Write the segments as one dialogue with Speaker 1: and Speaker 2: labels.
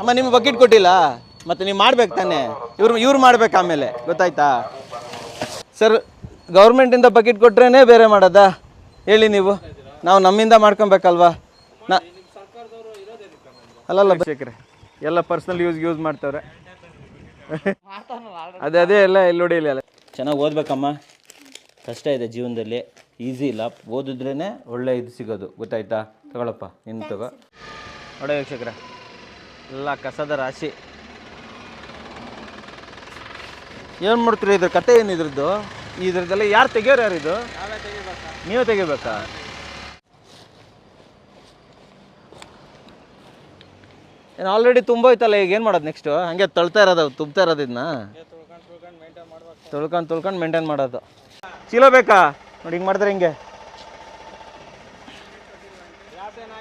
Speaker 1: ಅಮ್ಮ ನಿಮ್ಗೆ ಬಕೆಟ್ ಕೊಟ್ಟಿಲ್ಲ? ಮತ್ತೆ ನೀವು ಮಾಡ್ಬೇಕು ತಾನೆ? ಇವ್ರು ಇವ್ರು ಮಾಡ್ಬೇಕು ಆಮೇಲೆ ಗೊತ್ತಾಯ್ತಾ? ಸರ್ ಗೌರ್ಮೆಂಟಿಂದ ಬಕೆಟ್ ಕೊಟ್ರೇನೆ ಬೇರೆ ಮಾಡೋದಾ? ಹೇಳಿ ನೀವು. ನಾವು ನಮ್ಮಿಂದ ಮಾಡ್ಕೊಬೇಕಲ್ವಾ? ನಾ ಅಲ್ಲಲ್ಲ ಬೇಕ್ರೆ ಎಲ್ಲ ಪರ್ಸ್ನಲ್ ಯೂಸ್ ಯೂಸ್ ಮಾಡ್ತಾವ್ರೆ. ಅದೇ ಅದೇ ಎಲ್ಲ ಎಲ್ಲಿ ಹೊಡಿಲಿ ಅಲ್ಲ. ಚೆನ್ನಾಗಿ ಓದ್ಬೇಕಮ್ಮ. ಕಷ್ಟ ಇದೆ ಜೀವನದಲ್ಲಿ. ಈಸಿ ಇಲ್ಲ. ಓದಿದ್ರೇ ಒಳ್ಳೆ ಇದು ಸಿಗೋದು. ಗೊತ್ತಾಯ್ತಾ? ತಗೊಳಪ್ಪ ಇನ್ನು ತಗೋ. ನೋಡ ವೀಕ್ಷಕ್ರೆ ಎಲ್ಲ ಕಸದ ರಾಶಿ. ಏನು ಮಾಡ್ತೀರಿ ಇದ್ರ ಕತೆ ಏನು ಇದ್ರದ್ದು? ಇದ್ರದ್ದೆಲ್ಲ ಯಾರು ತೆಗಿಯೋರು ಯಾರು ಇದು? ನೀವು ತೆಗಿಬೇಕಾ? ಏನು ಆಲ್ರೆಡಿ ಐತಲ್ಲ ಈಗ ಏನು ಮಾಡೋದು ನೆಕ್ಸ್ಟು ಹಂಗೆ ತಳ್ತಾ ಇರೋದು ತುಂಬ್ತಾ ಇರೋದು ಇದನ್ನ ತೊಳ್ಕೊಂಡು ತೊಳ್ಕೊಂಡು ಮೇಂಟೈನ್ ಮಾಡೋದು. ಚೀಲ ಬೇಕಾ? ನೋಡಿ ಹಿಂಗೆ ಮಾಡಿದ್ರೆ ಹಿಂಗೆ.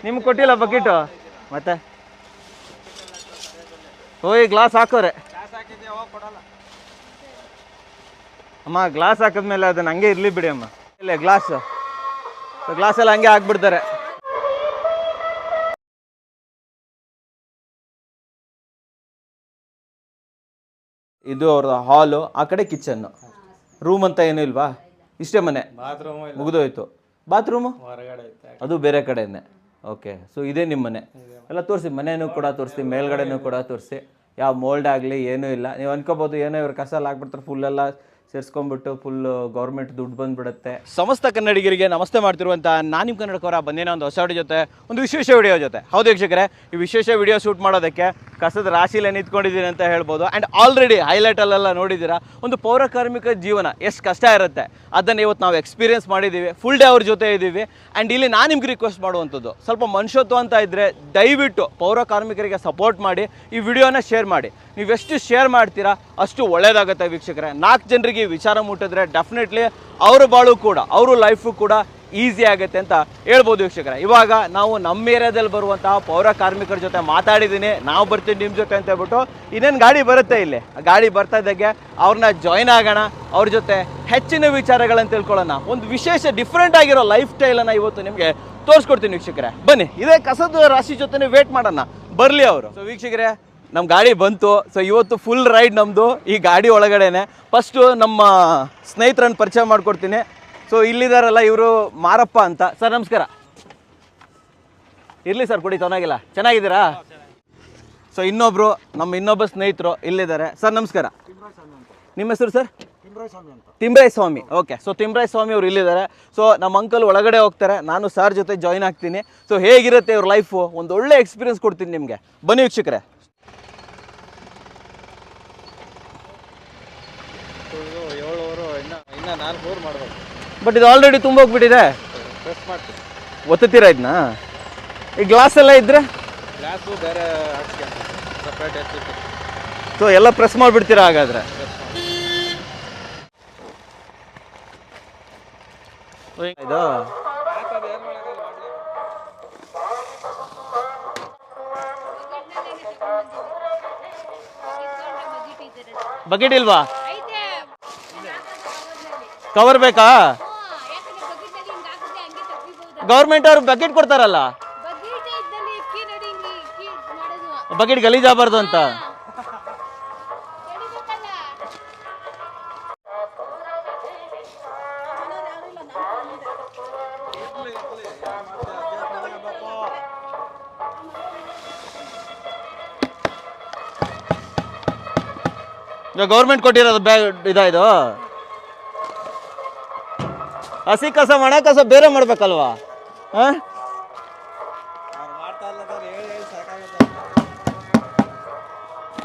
Speaker 1: ನಿಮ್ಗೆ ಕೊಟ್ಟಿಲ್ಲ ಬಕೀಟು ಮತ್ತೆ? ಹೋಯ್ ಗ್ಲಾಸ್ ಹಾಕೋರೆ. ಅಮ್ಮ ಗ್ಲಾಸ್ ಹಾಕಿದ್ಮೇಲೆ ಅದನ್ನ ಹಂಗೆ ಇರ್ಲಿ ಬಿಡಿ ಅಮ್ಮ. ಇಲ್ಲ ಗ್ಲಾಸ್ ಗ್ಲಾಸ್ ಎಲ್ಲ ಹಂಗೆ ಹಾಕ್ಬಿಡ್ತಾರೆ. ಇದು ಅವ್ರ ಹಾಲು ಆ ಕಡೆ ಕಿಚನ್ನು ರೂಮ್ ಅಂತ ಏನೂ ಇಲ್ವಾ? ಇಷ್ಟೇ ಮನೆ. ಬಾತ್ರೂಮ್ ಮುಗಿದೋಯ್ತು. ಬಾತ್ರೂಮು ಅದು ಬೇರೆ ಕಡೆನೇ. ಓಕೆ ಸೊ ಇದೇ ನಿಮ್ಮ ಮನೆ. ಎಲ್ಲ ತೋರಿಸಿ ಮನೆಯೂ ಕೂಡ ತೋರಿಸಿ, ಮೇಲ್ಗಡೆನೂ ಕೂಡ ತೋರಿಸಿ. ಯಾವ ಮೋಲ್ಡ್ ಆಗಲಿ ಏನೂ ಇಲ್ಲ. ನೀವು ಅನ್ಕೋಬೋದು, ಏನೋ ಇವ್ರು ಕಸ ಎಲ್ಲ ಹಾಕ್ಬಿಡ್ತಾರೆ ಫುಲ್ಲೆಲ್ಲ ಸೇರಿಸ್ಕೊಂಡ್ಬಿಟ್ಟು ಫುಲ್ ಗೌರ್ಮೆಂಟ್ ದುಡ್ಡು ಬಂದ್ಬಿಡುತ್ತೆ. ಸಮಸ್ತ ಕನ್ನಡಿಗರಿಗೆ ನಮಸ್ತೆ ಮಾಡ್ತಿರುವಂಥ ನಾನು ನಿಮ್ಮ ಕನ್ನಡಕವರ ಬಂದೇನೋ ಒಂದು ಹೊಸ ವಿಡಿಯೋ ಜೊತೆ, ಒಂದು ವಿಶೇಷ ವಿಡಿಯೋ ಜೊತೆ. ಹೌದು ವೀಕ್ಷಕರೇ, ಈ ವಿಶೇಷ ವಿಡಿಯೋ ಶೂಟ್ ಮಾಡೋದಕ್ಕೆ ಕಸದ ರಾಶಿಲೇ ನಿಂತ್ಕೊಂಡಿದ್ದೀನಿ ಅಂತ ಹೇಳ್ಬೋದು. ಆ್ಯಂಡ್ ಆಲ್ರೆಡಿ ಹೈಲೈಟಲ್ಲೆಲ್ಲ ನೋಡಿದ್ದೀರಾ, ಒಂದು ಪೌರಕಾರ್ಮಿಕ ಜೀವನ ಎಷ್ಟು ಕಷ್ಟ ಇರುತ್ತೆ. ಅದನ್ನು ಇವತ್ತು ನಾವು ಎಕ್ಸ್ಪೀರಿಯನ್ಸ್ ಮಾಡಿದ್ದೀವಿ ಫುಲ್ ಡೇ ಅವ್ರ ಜೊತೆ ಇದ್ದೀವಿ. ಆ್ಯಂಡ್ ಇಲ್ಲಿ ನಾನು ನಿಮ್ಗೆ ರಿಕ್ವೆಸ್ಟ್ ಮಾಡುವಂಥದ್ದು, ಸ್ವಲ್ಪ ಮನುಷ್ಯತ್ವ ಅಂತ ಇದ್ದರೆ ದಯವಿಟ್ಟು ಪೌರ ಕಾರ್ಮಿಕರಿಗೆ ಸಪೋರ್ಟ್ ಮಾಡಿ ಈ ವಿಡಿಯೋನ ಶೇರ್ ಮಾಡಿ. ನೀವೆಷ್ಟು ಶೇರ್ ಮಾಡ್ತೀರಾ, ಅಷ್ಟು ಒಳ್ಳೆಯದಾಗುತ್ತೆ ವೀಕ್ಷಕರೇ. ನಾಲ್ಕು ಜನರಿಗೆ ಈ ವಿಚಾರ ಮುಟ್ಟಿದ್ರೆ ಡೆಫಿನೆಟ್ಲಿ ಅವ್ರ ಬಾಳು ಕೂಡ, ಅವರು ಲೈಫು ಕೂಡ ಈಸಿ ಆಗುತ್ತೆ ಅಂತ ಹೇಳ್ಬೋದು ವೀಕ್ಷಕರ. ಇವಾಗ ನಾವು ನಮ್ಮ ಏರಿಯಾದಲ್ಲಿ ಬರುವಂತಹ ಪೌರ ಕಾರ್ಮಿಕರ ಜೊತೆ ಮಾತಾಡಿದ್ದೀನಿ. ನಾವು ಬರ್ತೀವಿ ನಿಮ್ಮ ಜೊತೆ ಅಂತ ಹೇಳ್ಬಿಟ್ಟು ಇನ್ನೇನು ಗಾಡಿ ಬರುತ್ತೆ ಇಲ್ಲಿ? ಗಾಡಿ ಬರ್ತಾ ಇದ್ದಾಗೆ, ಅವ್ರನ್ನ ಜಾಯ್ನ್ ಆಗೋಣ, ಅವ್ರ ಜೊತೆ ಹೆಚ್ಚಿನ ವಿಚಾರಗಳನ್ನು ತಿಳ್ಕೊಳ್ಳೋಣ. ಒಂದು ವಿಶೇಷ ಡಿಫ್ರೆಂಟ್ ಆಗಿರೋ ಲೈಫ್ ಸ್ಟೈಲನ್ನು ಇವತ್ತು ನಿಮಗೆ ತೋರಿಸ್ಕೊಡ್ತೀನಿ ವೀಕ್ಷಕರೇ. ಬನ್ನಿ, ಇದೇ ಕಸದ ರಾಶಿ ಜೊತೆ ವೇಟ್ ಮಾಡೋಣ. ಬರಲಿ ಅವರು. ಸೊ ವೀಕ್ಷಕರೇ ನಮ್ಮ ಗಾಡಿ ಬಂತು. ಸೊ ಇವತ್ತು ಫುಲ್ ರೈಡ್ ನಮ್ಮದು ಈ ಗಾಡಿ ಒಳಗಡೆನೆ. ಫಸ್ಟು ನಮ್ಮ ಸ್ನೇಹಿತರನ್ನು ಪರಿಚಯ ಮಾಡಿಕೊಡ್ತೀನಿ. ಸೊ ಇಲ್ಲಿದಾರಲ್ಲ ಇವರು ಮಾರಪ್ಪ ಅಂತ. ಸರ್, ನಮಸ್ಕಾರ. ಇರಲಿ ಸರ್, ಕೊಡಿ ಚೆನ್ನಾಗಿಲ್ಲ ಚೆನ್ನಾಗಿದ್ದೀರಾ? ಸೊ ಇನ್ನೊಬ್ರು, ನಮ್ಮ ಇನ್ನೊಬ್ಬ ಸ್ನೇಹಿತರು ಇಲ್ಲಿದ್ದಾರೆ. ಸರ್, ನಮಸ್ಕಾರ. ನಿಮ್ಮ ಹೆಸರು sir? Thimray Swamy okay so Thimray Swamy ಅವರು ಇಲ್ಲಿದ್ದಾರೆ. ಸೊ ನಮ್ಮ ಅಂಕಲ್ ಒಳಗಡೆ ಹೋಗ್ತಾರೆ. ನಾನು ಸರ್ ಜೊತೆ ಜಾಯ್ನ್ ಆಗ್ತೀನಿ. ಸೊ ಹೇಗಿರುತ್ತೆ ಇವ್ರ ಲೈಫು ಒಂದು ಒಳ್ಳೆ ಎಕ್ಸ್ಪೀರಿಯನ್ಸ್ ಕೊಡ್ತೀನಿ ನಿಮಗೆ. ಬನ್ನಿ ವೀಕ್ಷಕರೇ.
Speaker 2: ಏಳುವರು ಇನ್ನ ಇನ್ನ ನಾಲ್ಕು ಓವರ್ ಮಾಡ್ಬೇಕು.
Speaker 1: ಬಟ್ ಇದು ಆಲ್ರೆಡಿ ತುಂಬ ಹೋಗ್ಬಿಟ್ಟಿದೆ.
Speaker 2: ಪ್ರೆಸ್ ಮಾಡ್ತೀವಿ
Speaker 1: ಒತ್ತುತ್ತೀರಾ ಇದನ್ನ ಈ ಗ್ಲಾಸ್ ಎಲ್ಲ ಇದ್ರೆ?
Speaker 2: ಗ್ಲಾಸು ಬೇರೆ ಹಾಕ್ಸ್ಕೊಂಡು ಸಪ್ರೇಟ್ ಎತ್ತಿಟ್ಟು
Speaker 1: ಸೊ ಎಲ್ಲ ಪ್ರೆಸ್ ಮಾಡಿಬಿಡ್ತೀರಾ ಹಾಗಾದ್ರೆ? ಇದು? ಬಕೆಟ್ ಇಲ್ವಾ? ಕವರ್ ಬೇಕಾ? ಗೌರ್ಮೆಂಟ್ ಅವ್ರು ಬಕೆಟ್ ಕೊಡ್ತಾರಲ್ಲ?
Speaker 3: ಬಕೆಟ್
Speaker 1: ಗಲೀಜಾಗಬಾರ್ದು ಅಂತ. ಗೌರ್ಮೆಂಟ್ ಕೊಟ್ಟಿರೋದು ಬ್ಯಾಗ್ ಇದಾಯ್ತು ಇದು? ಹಸಿ ಕಸ ಒಣ ಕಸ ಬೇರೆ ಮಾಡ್ಬೇಕಲ್ವಾ? ಹಾಂ?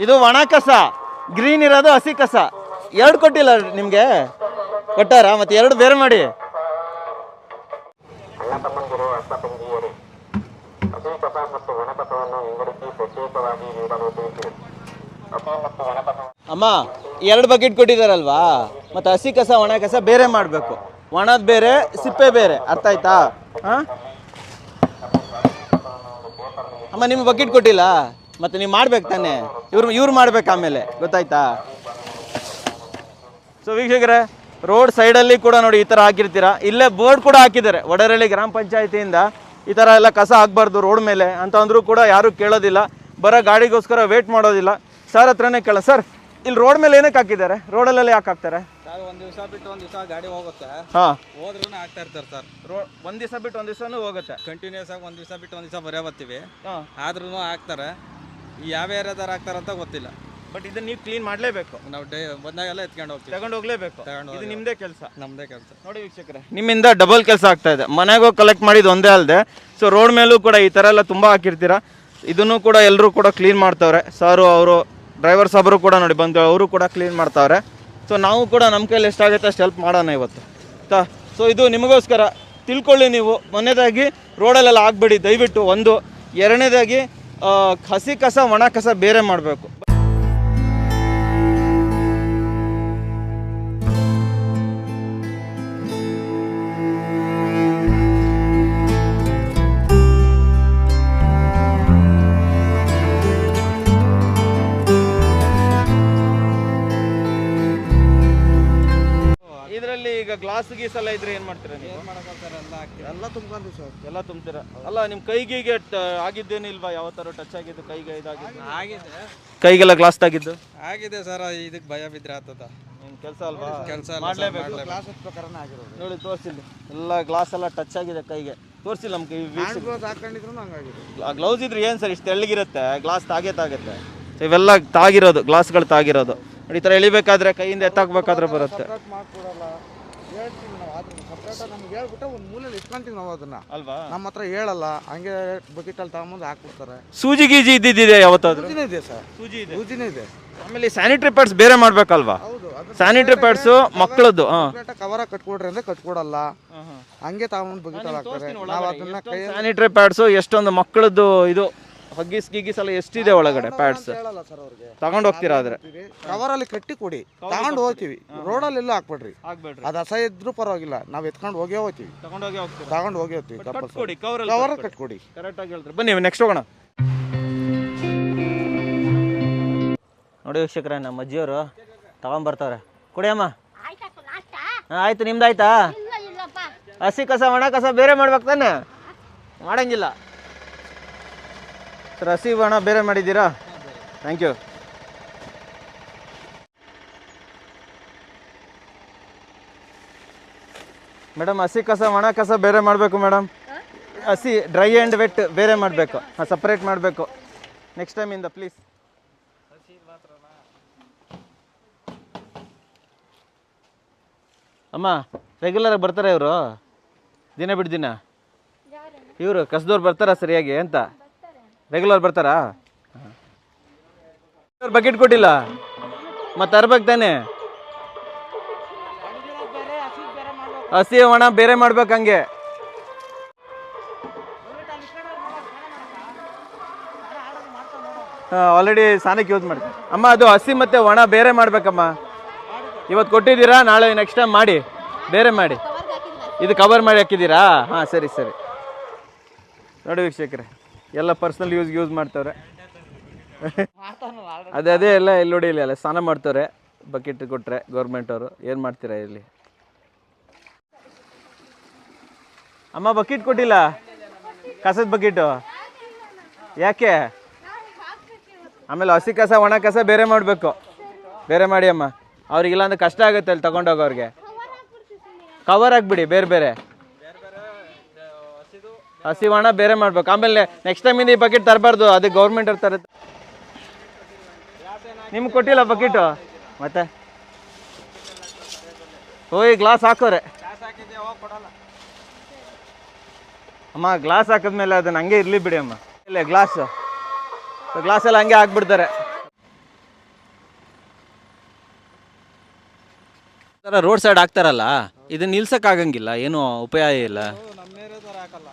Speaker 1: ಇದು ಒಣ ಕಸ ಗ್ರೀನ್ ಇರೋದು ಹಸಿ ಕಸ. ಎರಡು ಕೊಟ್ಟಿಲ್ಲ ನಿಮಗೆ? ಕೊಟ್ಟಾರ? ಮತ್ತೆ ಎರಡು ಬೇರೆ ಮಾಡಿ. ಅಮ್ಮ ಎರಡು ಬಕೆಟ್ ಕೊಟ್ಟಿದಾರಲ್ವಾ ಮತ್ತೆ ಹಸಿ ಕಸ, ಒಣ ಕಸ ಬೇರೆ ಮಾಡಬೇಕು. ಒಣದ್ ಬೇರೆ, ಸಿಪ್ಪೆ ಬೇರೆ. ಅರ್ಥ ಆಯ್ತಾ? ಅಮ್ಮ ನಿಮ್ಗೆ ಬಕೆಟ್ ಕೊಟ್ಟಿಲ್ಲ? ಮತ್ತೆ ನೀವು ಮಾಡ್ಬೇಕು ತಾನೆ? ಇವ್ರು ಇವ್ರು ಮಾಡ್ಬೇಕು ಆಮೇಲೆ. ಗೊತ್ತಾಯ್ತಾ? ಸೊ ವೀಕ್ಷಕರೇ, ರೋಡ್ ಸೈಡಲ್ಲಿ ಕೂಡ ನೋಡಿ ಈ ಥರ ಹಾಕಿರ್ತೀರಾ? ಇಲ್ಲೇ ಬೋರ್ಡ್ ಕೂಡ ಹಾಕಿದ್ದಾರೆ. ವಡರಳ್ಳಿ ಗ್ರಾಮ ಪಂಚಾಯತಿಯಿಂದ ಈ ಥರ ಎಲ್ಲ ಕಸ ಹಾಕ್ಬಾರ್ದು ರೋಡ್ ಮೇಲೆ ಅಂತ ಅಂದರೂ ಕೂಡ ಯಾರೂ ಕೇಳೋದಿಲ್ಲ. ಬರೋ ಗಾಡಿಗೋಸ್ಕರ ವೇಟ್ ಮಾಡೋದಿಲ್ಲ. ಸರ್ ಹತ್ರನೇ ಕೇಳ ಸರ್ ಇಲ್ಲಿ ರೋಡ್ ಮೇಲೆ ಏನಕ್ಕೆ ಹಾಕಿದ್ದಾರೆ? ರೋಡಲ್ಲೆಲ್ಲ ಯಾಕೆ ಹಾಕ್ತಾರೆ?
Speaker 2: ಸರ್ ಒಂದು ದಿವಸ ಬಿಟ್ಟು ಒಂದು ದಿವಸ ಗಾಡಿ ಹೋಗುತ್ತೆ.
Speaker 1: ಹಾಂ.
Speaker 2: ಹೋದ್ರೂ ಆಗ್ತಾ ಇರ್ತಾರೆ ಸರ್.
Speaker 1: ರೋ ಒಂದು ದಿವಸ ಬಿಟ್ಟು ಒಂದು ದಿವಸನೂ ಹೋಗುತ್ತೆ.
Speaker 2: ಕಂಟಿನ್ಯೂಸ್ ಆಗಿ ಒಂದು ದಿವಸ ಬಿಟ್ಟು ಒಂದು ದಿವಸ ಬರೇ ಬರ್ತೀವಿ.
Speaker 1: ಹಾಂ.
Speaker 2: ಆದ್ರೂ ಹಾಕ್ತಾರೆ ಈ ಯಾವ ಏರಿಯಾದಾರ ಅಂತ ಗೊತ್ತಿಲ್ಲ.
Speaker 1: ಬಟ್ ಇದನ್ನ ನೀವು ಕ್ಲೀನ್ ಮಾಡಲೇಬೇಕು.
Speaker 2: ನಾವು ಡೇ ಬಂದಾಗೆಲ್ಲ ಎತ್ಕೊಂಡು ಹೋಗ್ತೀವಿ.
Speaker 1: ತಗೊಂಡು ಹೋಗ್ಲೇಬೇಕು.
Speaker 2: ತಗೊಂಡು
Speaker 1: ಇದು
Speaker 2: ಹೋಗಿ-
Speaker 1: ನಿಮ್ಮದೇ ಕೆಲಸ.
Speaker 2: ನಮ್ಮದೇ ಕೆಲಸ.
Speaker 1: ನೋಡಿ ವೀಕ್ಷಕರೇ. ನಿಮ್ಮಿಂದ ಡಬಲ್ ಕೆಲಸ ಆಗ್ತಾ ಇದೆ. ಮನೆಗೂ ಹೋಗಿ ಕಲೆಕ್ಟ್ ಮಾಡಿದ ಒಂದೇ ಅಲ್ಲದೆ ಸೊ ರೋಡ್ ಮೇಲೂ ಕೂಡ ಈ ಥರ ಎಲ್ಲ ತುಂಬ ಹಾಕಿರ್ತೀರಾ? ಇದನ್ನು ಕೂಡ ಎಲ್ಲರೂ ಕೂಡ ಕ್ಲೀನ್ ಮಾಡ್ತಾವ್ರೆ. ಸಾರು ಅವರು ಡ್ರೈವರ್ ಸಾಬ್ರು ಕೂಡ ನೋಡಿ ಬಂದು ಅವರು ಕೂಡ ಕ್ಲೀನ್ ಮಾಡ್ತಾವ್ರೆ. ಸೊ ನಾವು ಕೂಡ ನಮ್ಮ ಕೈಲಿ ಎಷ್ಟಾಗುತ್ತೆ ಅಷ್ಟು ಹೆಲ್ಪ್ ಮಾಡೋಣ ಇವತ್ತು. ತಾ ಸೊ ಇದು ನಿಮಗೋಸ್ಕರ ತಿಳ್ಕೊಳ್ಳಿ ನೀವು. ಮೊನ್ನೆದಾಗಿ ರೋಡಲ್ಲೆಲ್ಲ ಆಗಬೇಡಿ. ದಯವಿಟ್ಟು ಒಂದು. ಎರಡನೇದಾಗಿ ಹಸಿ ಕಸ, ಒಣ ಕಸ ಬೇರೆ ಮಾಡಬೇಕು. ಈಗ ಗ್ಲಾಸ್ ಗೀಸ್ ಎಲ್ಲ ಇದ್ರೆ ಏನ್ ಮಾಡ್ತೀರಾ ನೀವು?
Speaker 2: ಎಲ್ಲ ತುಂಬ
Speaker 4: ಎಲ್ಲ ತುಂಬ್ಕೊಂಡ್ವಿ ಸರ್.
Speaker 1: ಎಲ್ಲ ತುಂಬ್ತೀರಾ? ಅಲ್ಲ ನಿಮ್ಮ ಕೈಗೆ ಟ- ಆಗಿದ್ದೇನಿಲ್ವಾ ಯಾವ ತರ ಟಚ್ ಆಗಿದ್ದು ಕೈಗೆ ಇದಾಗಿದ್ದು?
Speaker 2: ಆಗಿದೆ.
Speaker 1: ಕೈಗೆಲ್ಲ ಗ್ಲಾಸ್ ತಾಗಿದ್ದು?
Speaker 2: ಆಗಿದೆ ಸರ್ ಇದಕ್ಕೆ ಭಯ ಬಿದ್ರೆ
Speaker 1: ಆತದ. ಕೆಲಸ ಅಲ್ವಾ?
Speaker 2: ಕೆಲಸ
Speaker 1: ಮಾಡ್ಲೇಬೇಕು
Speaker 4: ಗ್ಲಾಸ್ ಪ್ರಕಾರನೇ ಆಗಿರೋದು.
Speaker 1: ನೋಡಿ ತೋರಿಸಿಲ್ಲ. ಎಲ್ಲ ಗ್ಲಾಸ್ ಎಲ್ಲ ಟಚ್ ಆಗಿದೆ ಕೈಗೆ. ತೋರಿಸಿಲ್ಲ ನಮ್ಗೆ
Speaker 4: ಹ್ಯಾಂಡ್ ಗ್ಲೌಸ್ ಹಾಕೊಂಡಿದ್ರು ಹಂಗಾಗಿದೆ
Speaker 1: ಗ್ಲೌಸ್ ಇದ್ರೆ ಏನು ಸರ್ ಇಷ್ಟು ತೆಳ್ಳಗಿರುತ್ತೆ? ಗ್ಲಾಸ್ ತಾಗೇ ತಾಗತ್ತೆ. ಸೊ ಇವೆಲ್ಲ ತಾಗಿರೋದು ಗ್ಲಾಸ್ಗಳು ತಾಗಿರೋದು. ನೋಡಿ ಈ ಥರ ಎಳಿಬೇಕಾದ್ರೆ ಕೈಯಿಂದ ಎತ್ತಾಕ್ಬೇಕಾದ್ರೆ ಬರುತ್ತೆ
Speaker 4: ಸಪ್ರೇಟ್ ಮಾಡ್ಕೊಡಲ್ಲ ಹೇಳ್ತೀವಿ ನಾವು ಆದ್ರೆ ಸಪ್ರೇಟಾಗಿ ನಮ್ಗೆ ಹೇಳ್ಬಿಟ್ಟು ಒಂದು ಮೂಲೆಯಲ್ಲಿ ಇಟ್ಕೊಂತೀವಿ ನಾವು ಅದನ್ನ.
Speaker 1: ಅಲ್ವಾ?
Speaker 4: ನಮ್ಮ ಹತ್ರ ಹೇಳಲ್ಲ ಹಂಗೆ ಬಕೆಟಲ್ಲಿ ತಗೊಂಬಂದು ಹಾಕ್ಬಿಡ್ತಾರೆ.
Speaker 1: ಸೂಜಿ ಗೀಜಿ ಇದ್ದಿದ್ದಿದೆ ಯಾವತ್ತಾದ್ರೂ?
Speaker 4: ಸೂಜಿನೇ ಇದೆ ಸರ್.
Speaker 1: ಸೂಜಿ ಇದೆ.
Speaker 4: ಸೂಜಿನೇ ಇದೆ.
Speaker 1: ಆಮೇಲೆ ಸ್ಯಾನಿಟರಿ ಪ್ಯಾಡ್ಸ್ ಬೇರೆ ಮಾಡ್ಬೇಕಲ್ವಾ?
Speaker 4: ಹೌದು ಅದು
Speaker 1: ಸ್ಯಾನಿಟರಿ ಪ್ಯಾಡ್ಸ್ ಮಕ್ಕಳದ್ದು ಹಾಂ.
Speaker 4: ಸಪ್ರೇಟಾಗಿ ಕವರ ಕಟ್ಕೊಡ್ರಿ ಅಂದ್ರೆ ಕಟ್ಕೊಡಲ್ಲ. ಹಂಗೆ ತಗೊಂಬಂದು ಬಕೆಟಲ್ಲಿ ಹಾಕ್ತಾರೆ. ನಾವು ಅದನ್ನ ಕೈ
Speaker 1: ಸ್ಯಾನಿಟರಿ ಪ್ಯಾಡ್ಸ್ ಎಷ್ಟೊಂದು ಮಕ್ಕಳದ್ದು ಇದು. ಹಗ್ಗಿಸ್ ಗಿಗ್ಗಿಸ್ ಎಲ್ಲ ಎಷ್ಟಿದೆ ಒಳಗಡೆ ಪ್ಯಾಡ್ಸ್
Speaker 4: ಹೇಳಲ್ಲ ಸರ್ ಅವ್ರಿಗೆ.
Speaker 1: ತಗೊಂಡು ಹೋಗ್ತೀರಾ ಆದ್ರೆ?
Speaker 4: ಕವರಲ್ಲಿ ಕಟ್ಟಿ ಕೊಡಿ. ತಗೊಂಡು ಹೋಗ್ತೀವಿ. ರೋಡಲ್ಲಿ ಎಲ್ಲ ಹಾಕ್ಬಿಡ್ರಿ.
Speaker 1: ಹಾಕ್ಬೇಡ್ರಿ.
Speaker 4: ಅದು ಅಸಹ್ಯ ಇದ್ರೂ ಪರವಾಗಿಲ್ಲ. ನಾವು ಎತ್ಕೊಂಡು ಹೋಗೇ ಹೋಗ್ತೀವಿ.
Speaker 1: ತಗೊಂಡೋಗಿ ಹೋಗ್ತೀರಾ?
Speaker 4: ತಗೊಂಡು ಹೋಗಿ ಹೋಗ್ತೀವಿ.
Speaker 1: ಕಟ್ಕೊಡಿ ಕೊಡಿ
Speaker 4: ಕವರ್ ಕಟ್
Speaker 1: ಕೊಡಿ ಆಗಿ ಹೇಳ್ತಾರೆ? ಬನ್ನಿ ನೆಕ್ಸ್ಟ್ ಹೋಗೋಣ. ನೋಡಿ ವೀಕ್ಷಕರೇ ನಮ್ಮ ಅಜ್ಜಿಯವರು ತಗೊಂಬರ್ತಾವ್ರೆ ಕುಡಿಯಮ್ಮ ಆಯ್ತು ನಿಮ್ದು ಆಯ್ತಾ
Speaker 3: ಇಲ್ಲ ಇಲ್ಲಪ್ಪ.
Speaker 1: ಹಸಿ ಕಸ ಒಣ ಕಸ ಬೇರೆ ಮಾಡ್ಬೇಕು ತಾನೆ? ಮಾಡಂಗಿಲ್ಲ. ಸರ್ ಹಸಿವು ಹಣ ಬೇರೆ ಮಾಡಿದ್ದೀರಾ? ಥ್ಯಾಂಕ್ ಯು ಮೇಡಮ್ ಹಸಿ ಕಸ ಒಣ ಕಸ ಬೇರೆ ಮಾಡಬೇಕು ಮೇಡಮ್ ಹಸಿ ಡ್ರೈ ಆ್ಯಂಡ್ ವೆಟ್ ಬೇರೆ ಮಾಡಬೇಕು. ಹಾಂ ಸಪ್ರೇಟ್ ಮಾಡಬೇಕು. ನೆಕ್ಸ್ಟ್ ಟೈಮಿಂದ ಪ್ಲೀಸ್ ಅಮ್ಮ ರೆಗ್ಯುಲರಾಗಿ ಬರ್ತಾರೆ ಇವರು? ದಿನ ಬಿಟ್ಟು ದಿನ ಇವರು ಕಸದವ್ರು ಬರ್ತಾರಾ ಸರಿಯಾಗಿ ಅಂತ? ರೆಗ್ಯುಲರ್ ಬರ್ತಾರಾ? ಬಕೆಟ್ ಕೊಟ್ಟಿಲ್ಲ. ಮತ್ತೆ ತರ್ಬೇಕು ತಾನೆ? ಹಸಿ ಒಣ ಬೇರೆ ಮಾಡ್ಬೇಕು ಹಂಗೆ. ಆಲ್ರೆಡಿ ಸ್ನಾನಕ್ಕೆ ಯೂಸ್ ಮಾಡ್ತೀನಿ ಅಮ್ಮ, ಅದು ಹಸಿ ಮತ್ತೆ ಒಣ ಬೇರೆ ಮಾಡ್ಬೇಕಮ್ಮ. ಇವತ್ತು ಕೊಟ್ಟಿದ್ದೀರಾ? ನಾಳೆ ನೆಕ್ಸ್ಟ್ ಟೈಮ್ ಮಾಡಿ. ಬೇರೆ ಮಾಡಿ. ಇದು ಕವರ್ ಮಾಡಿ ಹಾಕಿದ್ದೀರಾ? ಹಾಂ, ಸರಿ ಸರಿ. ನೋಡಿ ವೀಕ್ಷಕರೇ. ಎಲ್ಲ ಪರ್ಸ್ನಲ್ ಯೂಸ್ ಯೂಸ್ ಮಾಡ್ತವ್ರೆ. ಅದೇ ಅದೇ ಎಲ್ಲ ಇಲ್ಲಿ ನೋಡಿ ಇಲ್ಲಿ ಅಲ್ಲ ಸ್ನಾನ ಮಾಡ್ತವ್ರೆ ಬಕೆಟ್ ಕೊಟ್ಟರೆ ಗೌರ್ಮೆಂಟ್ ಅವರು. ಏನು ಮಾಡ್ತೀರಾ ಇಲ್ಲಿ? ಅಮ್ಮ ಬಕೆಟ್ ಕೊಟ್ಟಿಲ್ಲ? ಕಸದ ಬಕೆಟು ಯಾಕೆ? ಆಮೇಲೆ ಹಸಿ ಕಸ ಒಣ ಕಸ ಬೇರೆ ಮಾಡಬೇಕು. ಬೇರೆ ಮಾಡಿ ಅಮ್ಮ. ಅವ್ರಿಗಿಲ್ಲ ಅಂದ್ರೆ ಕಷ್ಟ ಆಗುತ್ತೆ ಅಲ್ಲಿ ತಗೊಂಡೋಗೋರಿಗೆ. ಕವರ್ ಹಾಕ್ಬಿಡಿ ಬೇರೆ ಬೇರೆ. ಹಸಿ ಒಣ ಬೇರೆ ಮಾಡ್ಬೇಕು. ಆಮೇಲೆ ನೆಕ್ಸ್ಟ್ ಟೈಮಿಂದ ಈ ಬಕೆಟ್ ತರಬಾರ್ದು. ಅದು ಗೌರ್ಮೆಂಟ್ ಅವ್ರು ತರುತ್ತೆ. ನಿಮ್ಗೆ ಕೊಟ್ಟಿಲ್ಲ ಬಕೆಟು ಮತ್ತೆ? ಓಯ್ ಗ್ಲಾಸ್ ಹಾಕೋರೆ. ಅಮ್ಮ ಗ್ಲಾಸ್ ಹಾಕಿದ್ಮೇಲೆ ಅದನ್ನ ಹಂಗೆ ಇರ್ಲಿ ಬಿಡಿ ಅಮ್ಮ. ಇಲ್ಲ ಗ್ಲಾಸ್ ಗ್ಲಾಸ್ ಎಲ್ಲ ಹಂಗೆ ಹಾಕ್ಬಿಡ್ತಾರೆ. ರೋಡ್ ಸೈಡ್ ಹಾಕ್ತಾರಲ್ಲ ಇದನ್ನ ನಿಲ್ಸಕ್ ಆಗಂಗಿಲ್ಲ, ಏನು ಉಪಾಯ ಇಲ್ಲ.
Speaker 2: ಹಾಕಲ್ಲ.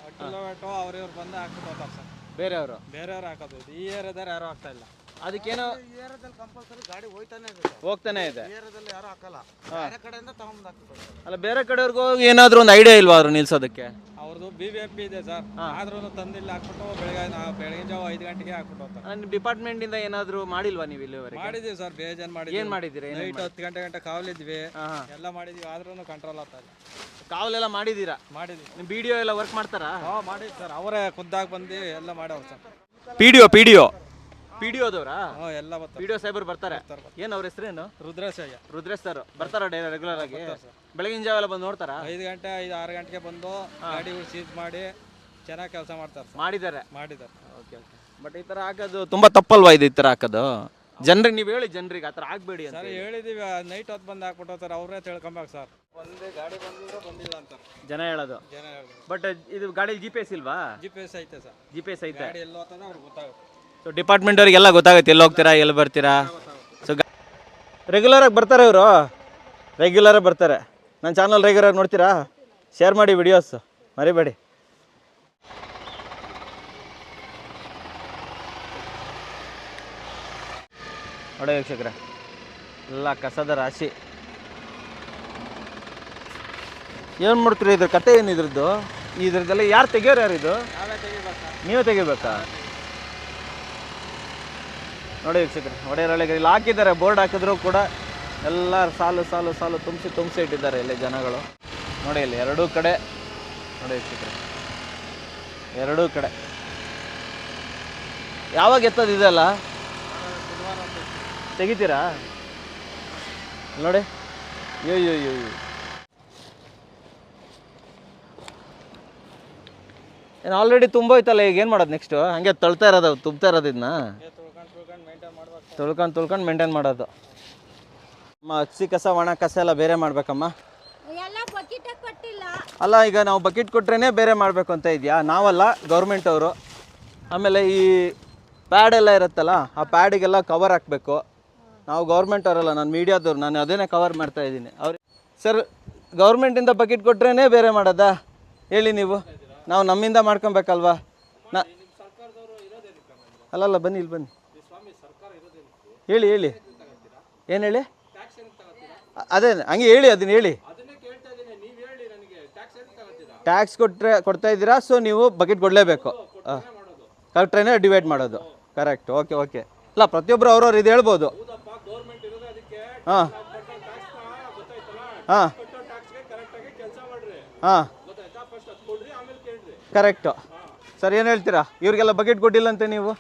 Speaker 2: ಅವ್ರ ಇವ್ರು ಬಂದು ಹಾಕ್ಬಿಟ್ಟು ಹೋಗ್ತಾರೆ ಸರ್.
Speaker 1: ಬೇರೆಯವರು?
Speaker 2: ಬೇರೆಯವ್ರು ಹಾಕೋದು. ಈ ಏರಿಯಾದವ್ರು ಯಾರು ಹಾಕ್ತಾ ಇಲ್ಲ.
Speaker 1: ಅದಕ್ಕೇನೋ
Speaker 4: ಈ ಏರಿಯಾದಲ್ಲಿ ಕಂಪಲ್ಸರಿ ಗಾಡಿ ಹೋಯ್ತಾನೆ ಇದೆ
Speaker 1: ಹೋಗ್ತಾನೆ ಇದೆ.
Speaker 4: ಏರದಲ್ಲಿ ಏರಿಯಾದಲ್ಲಿ ಯಾರು ಹಾಕಲ್ಲ. ಬೇರೆ ಕಡೆಯಿಂದ ತಗೊಂಬಂದು ಹಾಕ್ತಾರೆ
Speaker 1: ಅಲ್ಲ ಬೇರೆ ಕಡೆಯವ್ರಿಗೂ ಏನಾದರೂ ಒಂದು ಐಡಿಯಾ ಇಲ್ವಾ ಅವ್ರು ನಿಲ್ಸೋದಕ್ಕೆ?
Speaker 2: ಅವ್ರದ್ದು ಬಿ ಬಿ ಎಫ್ ಪಿ ಇದೆ ಸರ್. ಆದ್ರೂ ತಂದಿಲ್ಲ ಹಾಕ್ಬಿಟ್ಟು ಬೆಳಗ್ಗೆ ನಾವು ಬೆಳಗಿನ ಜಾವ ಐದು ಗಂಟೆಗೆ ಹಾಕ್ಬಿಟ್ಟು ಹೋಗ್ತಾರೆ.
Speaker 1: ನಿಮ್ಮ ಡಿಪಾರ್ಟ್ಮೆಂಟಿಂದ ಏನಾದರೂ ಮಾಡಿಲ್ವಾ ನೀವು ಇಲ್ಲಿವರೆಗೆ?
Speaker 2: ಮಾಡಿದೀವಿ ಸರ್ ಬೇಜಾನ್ ಮಾಡಿದ್ವಿ
Speaker 1: ಏನು ಮಾಡಿದ್ದೀರಿ? ಏನು
Speaker 2: ನೈಟ್ ಹತ್ತು ಗಂಟೆ ಗಂಟೆ ಕಾವಲಿದ್ವಿ.
Speaker 1: ಹಾಂ
Speaker 2: ಎಲ್ಲ ಮಾಡಿದ್ವಿ ಆದ್ರೂ ಕಂಟ್ರೋಲ್ ಆಗ್ತಾ ಇಲ್ಲ.
Speaker 1: ಕಾವಲೆಲ್ಲ ಮಾಡಿದ್ದೀರಾ?
Speaker 2: ಮಾಡಿದ್ವಿ
Speaker 1: ನಿಮ್ಮ ಬಿ ಎಲ್ಲ ವರ್ಕ್ ಮಾಡ್ತಾರಾ?
Speaker 2: ಹಾಂ ಮಾಡಿದ್ದು ಸರ್. ಅವರೇ ಖುದ್ದಾಗಿ ಬಂದು ಎಲ್ಲ ಮಾಡವ್ರು sir.
Speaker 1: P D O P D O P D ಓದವ್ರಾ
Speaker 2: ಹ್ಞೂ ಎಲ್ಲ
Speaker 1: ಪಿ
Speaker 2: ಬರ್ತಾರೆ
Speaker 1: ಡಿ ಒ ಸಾಹೇಬರು ಬರ್ತಾರೆ. ಏನು ಅವ್ರ ಹೆಸರೇನು
Speaker 2: ರುದ್ರೇಶಯ್ಯ
Speaker 1: ರುದ್ರೇಶ್ ಸರ್ ಬರ್ತಾರ ರೆಗ್ಯುಲರ್ ಆಗಿ? ಬೆಳಗಿನ ಜಾವ ಎಲ್ಲ ಬಂದು ನೋಡ್ತಾರಾ?
Speaker 2: ಐದು ಗಂಟೆ ಐದು ಆರು ಗಂಟೆಗೆ ಬಂದು ಗಾಡಿಗಳು ಸೀಸ್ ಮಾಡಿ ಚೆನ್ನಾಗಿ ಕೆಲಸ ಮಾಡ್ತಾರೆ ಸರ್.
Speaker 1: ಮಾಡಿದ್ದಾರೆ?
Speaker 2: ಮಾಡಿದ್ದಾರೆ.
Speaker 1: Okay okay. ಬಟ್ ಈ ಥರ ಹಾಕೋದು ತುಂಬ ತಪ್ಪಲ್ವಾ ಇದು ಈ ಥರ ಹಾಕೋದು? ಜನರಿಗೆ ನೀವು ಹೇಳಿ ಜನರಿಗೆ ಆ ಥರ ಆಗಬೇಡಿ ಅಂತ
Speaker 2: ಸರ್ ಹೇಳಿದೀವಿ ನೈಟ್ ಹೊತ್ತು ಬಂದು ಹಾಕ್ಬಿಟ್ಟು ಸರ್ ಅವರೇ ತಿಳ್ಕೊಬೇಕು ಸರ್. ಒಂದೇ ಗಾಡಿ ಬಂದಿದ್ರೆ ಬಂದಿಲ್ಲ ಅಂತ.
Speaker 1: ಜನ ಹೇಳೋದು.
Speaker 2: ಜನ ಹೇಳೋದು
Speaker 1: ಬಟ್ ಇದು ಗಾಡಿ ಜಿ ಪಿ ಎಸ್ ಇಲ್ವಾ?
Speaker 2: ಜಿ ಪಿ ಎಸ್ ಐತೆ ಸರ್.
Speaker 1: ಜಿ ಪಿ ಎಸ್ ಐತೆ.
Speaker 2: ಗಾಡಿ ಎಲ್ಲೋ ಹೋಗ್ತದೆ ಅವ್ರಿಗೆ ಗೊತ್ತಾಗುತ್ತೆ.
Speaker 1: ಸೊ ಡಿಪಾರ್ಟ್ಮೆಂಟ್ ಅವ್ರಿಗೆಲ್ಲ ಗೊತ್ತಾಗುತ್ತೆ ಎಲ್ಲಿ ಹೋಗ್ತೀರಾ ಎಲ್ಲಿ ಬರ್ತೀರಾ? ಸೊ ರೆಗ್ಯುಲರಾಗಿ ಬರ್ತಾರೆ ಇವರು. ರೆಗ್ಯುಲರಾಗಿ ಬರ್ತಾರೆ. ನನ್ನ ಚಾನಲ್ ರೆಗ್ಯುಲರ್ ನೋಡ್ತೀರಾ? ಶೇರ್ ಮಾಡಿ ವಿಡಿಯೋಸ್ ಮರಿಬೇಡಿ. ನೋಡಿ ವೀಕ್ಷಕರೇ ಎಲ್ಲ ಕಸದ ರಾಶಿ. ಏನು ಮಾಡ್ತೀರಿ ಇದ್ರ ಕತೆ ಏನು ಇದ್ರದ್ದು? ಇದ್ರದ್ದೆಲ್ಲ ಯಾರು ತೆಗಿಯೋರು ಯಾರು ಇದು?
Speaker 2: ನೀವೇ ತೆಗಿಬೇಕಾ?
Speaker 1: ನೋಡಿ ವೀಕ್ಷಕರು, ಒಡೆಯರೊಳಗೆ ಇಲ್ಲಿ ಹಾಕಿದ್ದಾರೆ, ಬೋರ್ಡ್ ಹಾಕಿದ್ರು ಕೂಡ ಎಲ್ಲ ಸಾಲು ಸಾಲು ಸಾಲು ತುಂಬಿಸಿ ತುಂಬಿಸಿ ಇಟ್ಟಿದ್ದಾರೆ ಇಲ್ಲಿ ಜನಗಳು. ನೋಡಿ ಇಲ್ಲಿ ಎರಡೂ ಕಡೆ, ನೋಡಿ ವೀಕ್ಷಕರು, ಎರಡೂ ಕಡೆ. ಯಾವಾಗ ಎತ್ತದ ಇದೆಲ್ಲ ತೆಗಿತೀರಾ? ನೋಡಿ. ಯೋ ಯೋ ಯೋ ಯೋ ಏನು ಆಲ್ರೆಡಿ ತುಂಬೋಯ್ತಲ್ಲ ಈಗ ಏನು ಮಾಡೋದು ನೆಕ್ಸ್ಟು ಹಂಗೆ ತಳ್ತಾ ಇರೋದು, ತುಂಬ್ತಾ ಇರೋದು ಇದನ್ನ?
Speaker 2: ತುಳ್ಕೊಂಡು ತುಳ್ಕೊಂಡು ಮೇಂಟೈನ್
Speaker 1: ಮಾಡೋದು. ಅಮ್ಮ ಹಸಿ ಕಸ ಒಣ ಕಸ ಎಲ್ಲ ಬೇರೆ ಮಾಡ್ಬೇಕಮ್ಮ? ಅಲ್ಲ ಈಗ ನಾವು ಬಕೆಟ್ ಕೊಟ್ರೇ ಬೇರೆ ಮಾಡಬೇಕು ಅಂತ ಇದೆಯಾ? ನಾವಲ್ಲ ಗೌರ್ಮೆಂಟ್ ಅವರು. ಆಮೇಲೆ ಈ ಪ್ಯಾಡ್ ಎಲ್ಲ ಇರುತ್ತಲ್ಲ ಆ ಪ್ಯಾಡಿಗೆಲ್ಲ ಕವರ್ ಹಾಕಬೇಕು. ನಾವು ಗೌರ್ಮೆಂಟ್ ಅವರಲ್ಲ ನಾನು ಮೀಡಿಯಾದವ್ರು ನಾನು ಅದನ್ನೇ ಕವರ್ ಮಾಡ್ತಾ ಇದ್ದೀನಿ. ಅವ್ರು ಸರ್ ಗೌರ್ಮೆಂಟಿಂದ ಬಕೆಟ್ ಕೊಟ್ರೇ ಬೇರೆ ಮಾಡೋದಾ? ಹೇಳಿ ನೀವು. ನಾವು ನಮ್ಮಿಂದ ಮಾಡ್ಕೊಬೇಕಲ್ವಾ? ನಾ ಅಲ್ಲಲ್ಲ ಬನ್ನಿ ಇಲ್ಲಿ ಬನ್ನಿ. ಹೇಳಿ ಹೇಳಿ. ಏನು ಹೇಳಿ? ಅದೇ, ಹಂಗೆ ಹೇಳಿ ಅದನ್ನ ಹೇಳಿ. ಟ್ಯಾಕ್ಸ್ ಕೊಟ್ಟರೆ ಕೊಡ್ತಾ ಇದ್ದೀರಾ? ಸೊ ನೀವು ಬಕೆಟ್ ಕೊಡಲೇಬೇಕು. ಕರೆಕ್ಟ್ರೇನೇ ಡಿವೈಡ್ ಮಾಡೋದು. ಕರೆಕ್ಟ್ ಓಕೆ ಓಕೆ ಅಲ್ಲ ಪ್ರತಿಯೊಬ್ಬರು ಅವ್ರವ್ರು ಇದು ಹೇಳ್ಬೋದು. ಹಾಂ. ಹಾಂ. ಹಾಂ. ಕರೆಕ್ಟು ಸರ್, ಏನು ಹೇಳ್ತೀರಾ? ಇವ್ರಿಗೆಲ್ಲ ಬಕೆಟ್ ಕೊಟ್ಟಿಲ್ಲಂತೆ ನೀವು?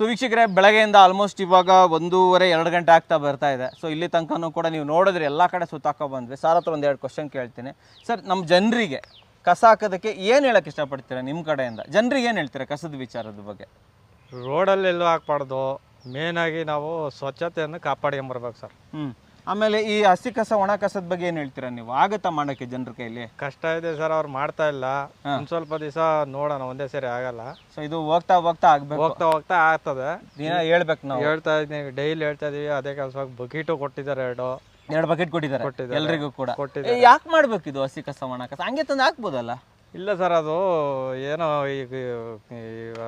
Speaker 1: ಸೊ ವೀಕ್ಷಕರೇ ಬೆಳಗ್ಗೆಯಿಂದ ಆಲ್ಮೋಸ್ಟ್ ಇವಾಗ ಒಂದೂವರೆ ಎರಡು ಗಂಟೆ ಆಗ್ತಾ ಬರ್ತಾ ಇದೆ. ಸೊ ಇಲ್ಲಿ ತನಕನೂ ಕೂಡ ನೀವು ನೋಡಿದ್ರೆ ಎಲ್ಲ ಕಡೆ ಸುತ್ತಾಕೋ ಬಂದ್ವಿ. ಸರ್ ಹತ್ರ ಒಂದು ಎರಡು ಕ್ವಶನ್ ಕೇಳ್ತೀನಿ. ಸರ್ ನಮ್ಮ ಜನರಿಗೆ ಕಸ ಹಾಕೋದಕ್ಕೆ ಏನು ಹೇಳಕ್ಕೆ ಇಷ್ಟಪಡ್ತೀರಾ ನಿಮ್ಮ ಕಡೆಯಿಂದ? ಜನರಿಗೆ ಏನು ಹೇಳ್ತೀರಾ ಕಸದ ವಿಚಾರದ ಬಗ್ಗೆ?
Speaker 2: ರೋಡಲ್ಲೆಲ್ಲೂ ಹಾಕ್ಬಾರ್ದು. ಮೇನಾಗಿ ನಾವು ಸ್ವಚ್ಛತೆಯನ್ನು ಕಾಪಾಡ್ಕೊಂಬರ್ಬೇಕು ಸರ್
Speaker 1: ಹ್ಞೂ ಆಮೇಲೆ ಈ ಹಸಿ ಕಸ ಒಣ ಕಸದ ಬಗ್ಗೆ ಏನ್ ಹೇಳ್ತೀರಾ ನೀವು? ಆಗುತ್ತಾ ಮಾಡಕ್ಕೆ ಜನರ ಕೈಲಿ?
Speaker 2: ಕಷ್ಟ ಇದೆ ಸರ್ ಅವ್ರು ಮಾಡ್ತಾ ಇಲ್ಲ. ಒಂದ್ ಸ್ವಲ್ಪ ದಿವಸ ನೋಡೋಣ ಒಂದೇ ಸರಿ ಆಗಲ್ಲ.
Speaker 1: ಸೊ ಇದು ಹೋಗ್ತಾ ಹೋಗ್ತಾ ಆಗ್ಬೇಕು.
Speaker 2: ಹೋಗ್ತಾ ಹೋಗ್ತಾ ಆಗ್ತದೆ.
Speaker 1: ದಿನ ಹೇಳ್ಬೇಕು ನಾವು.
Speaker 2: ಹೇಳ್ತಾ ಇದೀವಿ ಡೈಲಿ ಹೇಳ್ತಾ ಇದೀವಿ. ಅದೇ ಕೆಲಸವಾಗಿ ಬಕೀಟು ಕೊಟ್ಟಿದ್ದಾರೆ ಎರಡು.
Speaker 1: ಎರಡು ಬಕೆಟ್ ಕೊಟ್ಟಿದ್ದಾರೆ. ಎಲ್ರಿಗೂ ಕೂಡ. ಯಾಕೆ ಮಾಡ್ಬೇಕು ಇದು ಹಸಿ ಕಸ ಒಣ ಕಸ? ಹಂಗೆ ತಂದು ಹಾಕ್ಬೋದಲ್ಲ?
Speaker 2: ಇಲ್ಲ ಸರ್ ಅದು ಏನೋ ಈಗ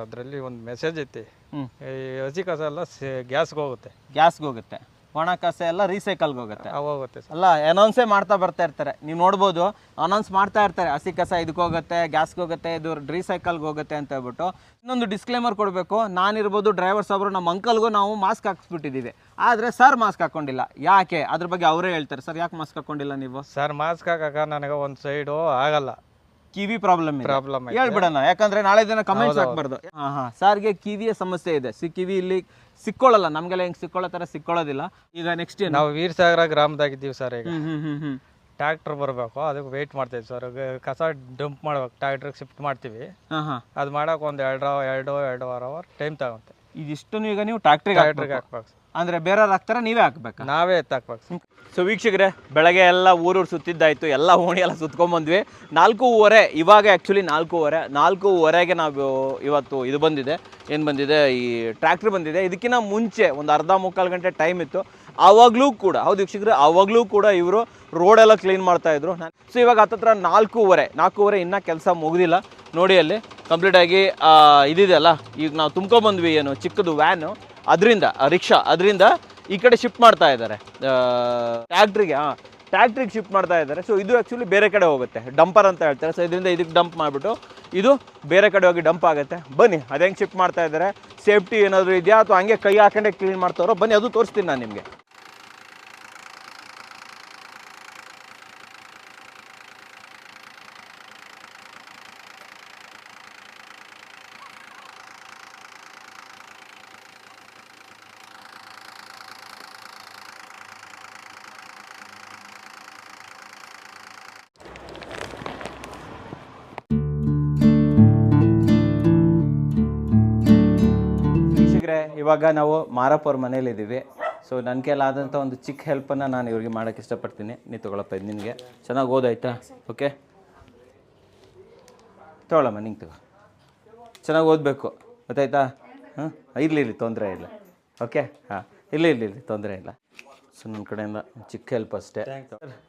Speaker 2: ಅದರಲ್ಲಿ ಒಂದು ಮೆಸೇಜ್ ಐತಿ. ಈ ಹಸಿ ಕಸ ಎಲ್ಲ ಗ್ಯಾಸ್ಗೆ ಹೋಗುತ್ತೆ.
Speaker 1: ಗ್ಯಾಸ್ಗೆ ಹೋಗುತ್ತೆ. ಒಣ ಕಸ ಎಲ್ಲ ರೀಸೈಕಲ್ಗೆ ಹೋಗುತ್ತೆ.
Speaker 2: ಹೋಗುತ್ತೆ
Speaker 1: ಅಲ್ಲ ಅನೌನ್ಸೇ ಮಾಡ್ತಾ ಬರ್ತಾ ಇರ್ತಾರೆ. ನೀವು ನೋಡ್ಬೋದು ಅನೌನ್ಸ್ ಮಾಡ್ತಾ ಇರ್ತಾರೆ. ಹಸಿ ಕಸ ಇದಕ್ಕೆ ಹೋಗುತ್ತೆ ಗ್ಯಾಸ್ಗೆ ಹೋಗುತ್ತೆ ಇದು ರೀಸೈಕಲ್ಗೆ ಹೋಗುತ್ತೆ ಅಂತ ಹೇಳ್ಬಿಟ್ಟು. ಇನ್ನೊಂದು ಡಿಸ್ಕ್ಲೇಮರ್ ಕೊಡಬೇಕು ನಾನಿರ್ಬೋದು ಡ್ರೈವರ್ ಸಾಬ್ರು ನಮ್ಮ ಅಂಕಲ್ಗೂ ನಾವು ಮಾಸ್ಕ್ ಹಾಕ್ಸ್ಬಿಟ್ಟಿದ್ದೀವಿ. ಆದರೆ ಸರ್ ಮಾಸ್ಕ್ ಹಾಕೊಂಡಿಲ್ಲ. ಯಾಕೆ? ಅದ್ರ ಬಗ್ಗೆ ಅವರೇ ಹೇಳ್ತಾರೆ. ಸರ್ ಯಾಕೆ ಮಾಸ್ಕ್ ಹಾಕೊಂಡಿಲ್ಲ ನೀವು?
Speaker 2: ಸರ್ ಮಾಸ್ಕ್ ಹಾಕಕ ನನಗೆ ಒಂದು ಸೈಡು ಆಗಲ್ಲ.
Speaker 1: ಕಿವಿ ಪ್ರಾಬ್ಲಮ್
Speaker 2: ಪ್ರಾಬ್ಲಮ್
Speaker 1: ಹೇಳ್ಬಿಡೋಣ. ಯಾಕಂದ್ರೆ ನಾಳೆ ದಿನ ಕಮೆಂಟ್ಸ್ ಹಾಕ್ಬಾರ್ದು. ಹಾ ಹಾ. ಸರ್ಗೆ ಕಿವಿಯ ಸಮಸ್ಯೆ ಇದೆ. ಸಿ ಕಿವಿ ಇಲ್ಲಿ ಸಿಕ್ಕೊಳ್ಳಲ್ಲ ನಮ್ಗೆಲ್ಲ ಹೆಂಗ್ ಸಿಕ್ಕೊಳ್ಳೋ ತರ ಸಿಕ್ಕೊಳ್ಳೋದಿಲ್ಲ. ಈಗ ನೆಕ್ಸ್ಟ್ ಏನು?
Speaker 2: ನಾವು ವೀರಸಾಗರ ಗ್ರಾಮದಾಗಿದ್ದೀವಿ ಸರ್ ಈಗ.
Speaker 1: ಹ್ಮ್ ಹ್ಮ್ ಹ್ಮ್ ಹ್ಮ್.
Speaker 2: ಟ್ರ್ಯಾಕ್ಟರ್ ಬರಬೇಕು ಅದಕ್ಕೆ ವೆಯ್ಟ್ ಮಾಡ್ತೀವಿ ಸರ್. ಕಸ ಡಂಪ್ ಮಾಡ್ಬೇಕು ಟ್ರ್ಯಾಕ್ಟ್ರಿಗೆ ಶಿಫ್ಟ್ ಮಾಡ್ತೀವಿ.
Speaker 1: ಹಾ ಹಾ.
Speaker 2: ಅದು ಮಾಡೋಕೆ ಒಂದು ಎರಡು ಎರಡು ಎರಡು ಅವರ್ ಟೈಮ್ ತಗುತ್ತೆ
Speaker 1: ಇದಿಷ್ಟನ್ನು ಈಗ ನೀವು ಟ್ರ್ಯಾಕ್ಟ್ರಿಗೆ
Speaker 2: ಟ್ರ್ಯಾಕ್ಟ್ರಿಗೆ ಹಾಕ್ಬೇಕು ಸರ್.
Speaker 1: ಅಂದ್ರೆ ಬೇರೆ ಹಾಕ್ತಾರ ನೀವೇ ಹಾಕ್ಬೇಕು?
Speaker 2: ನಾವೇ ಎತ್ತಾಕ್ಬೇಕು
Speaker 1: ಸೊ ವೀಕ್ಷಕರೇ, ಬೆಳಗ್ಗೆ ಎಲ್ಲ ಊರೂರು ಸುತ್ತಿದ್ದಾಯ್ತು, ಎಲ್ಲ ಓಣಿ ಎಲ್ಲ ಸುತ್ಕೊಂಡ್ಬಂದ್ವಿ ನಾಲ್ಕೂವರೆ, ಇವಾಗ ಆ್ಯಕ್ಚುಲಿ ನಾಲ್ಕೂವರೆ, ನಾಲ್ಕೂವರೆಗೆ ನಾವು ಇವತ್ತು ಇದು ಬಂದಿದೆ, ಏನು ಬಂದಿದೆ, ಈ ಟ್ರ್ಯಾಕ್ಟ್ರ್ ಬಂದಿದೆ. ಇದಕ್ಕಿಂತ ಮುಂಚೆ ಒಂದು ಅರ್ಧ ಮುಕ್ಕಾಲು ಗಂಟೆ ಟೈಮ್ ಇತ್ತು. ಆವಾಗಲೂ ಕೂಡ, ಹೌದು ವೀಕ್ಷಕರೇ ಆವಾಗಲೂ ಕೂಡ ಇವರು ರೋಡೆಲ್ಲ ಕ್ಲೀನ್ ಮಾಡ್ತಾ ಇದ್ರು. ಸೊ ಇವಾಗ ಹತ್ತತ್ರ ನಾಲ್ಕೂವರೆ ನಾಲ್ಕೂವರೆ ಇನ್ನೂ ಕೆಲಸ ಮುಗಿದಿಲ್ಲ. ನೋಡಿ ಅಲ್ಲಿ ಕಂಪ್ಲೀಟಾಗಿ ಇದಿದೆಯಲ್ಲ ಈಗ ನಾವು ತುಂಬ್ಕೊಂಬಂದ್ವಿ ಏನು, ಚಿಕ್ಕದು ವ್ಯಾನು ಅದರಿಂದ ರಿಕ್ಷಾ, ಅದರಿಂದ ಈ ಕಡೆ ಶಿಫ್ಟ್ ಮಾಡ್ತಾ ಇದ್ದಾರೆ. ಟ್ಯಾಕ್ಟ್ರಿಗೆ, ಹಾಂ, ಟ್ಯಾಕ್ಟ್ರಿಗೆ ಶಿಫ್ಟ್ ಮಾಡ್ತಾ ಇದ್ದಾರೆ. ಸೊ ಇದು ಆ್ಯಕ್ಚುಲಿ ಬೇರೆ ಕಡೆ ಹೋಗುತ್ತೆ. ಡಂಪರ್ ಅಂತ ಹೇಳ್ತಾರೆ. ಸೊ ಇದರಿಂದ ಇದಕ್ಕೆ ಡಂಪ್ ಮಾಡಿಬಿಟ್ಟು, ಇದು ಬೇರೆ ಕಡೆ ಹೋಗಿ ಡಂಪ್ ಆಗುತ್ತೆ. ಬನ್ನಿ, ಅದು ಹೆಂಗೆ ಶಿಫ್ಟ್ ಮಾಡ್ತಾ ಇದ್ದಾರೆ? ಸೇಫ್ಟಿ ಏನಾದರೂ ಇದೆಯಾ? ಅಥವಾ ಹಂಗೆ ಕೈ ಹಾಕೊಂಡೇ ಕ್ಲೀನ್ ಮಾಡ್ತಾರೋ ಬನ್ನಿ, ಅದು ತೋರಿಸ್ತೀನಿ ನಾನು ನಿಮಗೆ. ಇವಾಗ ನಾವು ಮಾರಪ್ಪ ಅವ್ರ ಮನೇಲಿದ್ದೀವಿ ಸೊ ನನ್ನ ಕೈಲಾದಂಥ ಒಂದು ಚಿಕ್ಕ ಹೆಲ್ಪನ್ನು ನಾನು ಇವ್ರಿಗೆ ಮಾಡೋಕ್ಕೆ ಇಷ್ಟಪಡ್ತೀನಿ. ನೀ ತೊಗೊಳಪ್ಪ ಇದು ನಿನಗೆ. ಚೆನ್ನಾಗಿ ಓದಾಯ್ತಾ ಓಕೆ ತೊಗೊಳಮ್ಮ ನಿಂಗೆ ತಗೋ. ಚೆನ್ನಾಗಿ ಓದಬೇಕು. ಗೊತ್ತಾಯ್ತಾ? ಹಾಂ ಇರಲಿ ಇರಲಿ ತೊಂದರೆ ಇಲ್ಲ. ಓಕೆ ಹಾಂ. ಇಲ್ಲ ಇರಲಿ ಇರಲಿ ತೊಂದರೆ ಇಲ್ಲ. ಸೊ ನನ್ನ ಕಡೆಯಿಂದ ಚಿಕ್ಕ ಹೆಲ್ಪ್ ಅಷ್ಟೇ.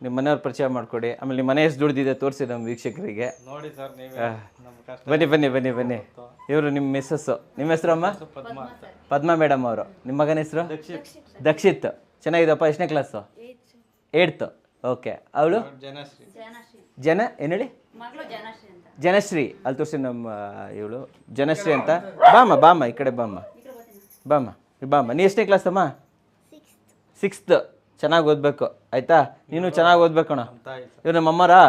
Speaker 1: ನಿಮ್ಮ ಮನೆಯವ್ರ ಪರಿಚಯ ಮಾಡಿಕೊಡಿ. ಆಮೇಲೆ ನಿಮ್ಮ ಮನೆ ಎಷ್ಟು ದುಡ್ದಿದೆ ತೋರಿಸಿ ನಮ್ಮ ವೀಕ್ಷಕರಿಗೆ.
Speaker 2: ನೋಡಿ ಸರ್
Speaker 1: ಬನ್ನಿ ಬನ್ನಿ ಬನ್ನಿ ಬನ್ನಿ. ಇವರು ನಿಮ್ಮ ಮಿಸ್ಸಸ್ಸು ನಿಮ್ಮ ಹೆಸರಮ್ಮ ಪದ್ಮಾ ಮೇಡಮ್ ಅವರು. ನಿಮ್ಮ ಮಗನ ಹೆಸರು? ದಕ್ಷಿತ್. ಚೆನ್ನಾಗಿದಪ್ಪ ಎಷ್ಟನೇ ಕ್ಲಾಸು ಏಡ್ತು ಓಕೆ ಅವಳು?
Speaker 2: ಜನಶ್ರೀ.
Speaker 1: ಜನ ಏನು ಹೇಳಿ ಜನಶ್ರೀ ಅಲ್ಲಿ ತೋರಿಸಿ ನಮ್ಮ ಇವಳು. ಜನಶ್ರೀ ಅಂತ. ಬಾಮ್ಮ ಬಾಮ್ಮ ಈ ಕಡೆ ಬಾಮ್ಮ. ಬಾಮ್ಮ ಬಾಮ್ಮ. ನೀ ಎಷ್ಟನೇ ಕ್ಲಾಸ್ ಅಮ್ಮ? ಸಿಕ್ಸ್ತ್ ಚೆನ್ನಾಗಿ ಓದ್ಬೇಕು. ಆಯ್ತಾ? ನೀನು ಚೆನ್ನಾಗಿ ಓದ್ಬೇಕಣ್ಣ ಇವ್ರು ನಮ್ಮ ಅಮ್ಮರಾ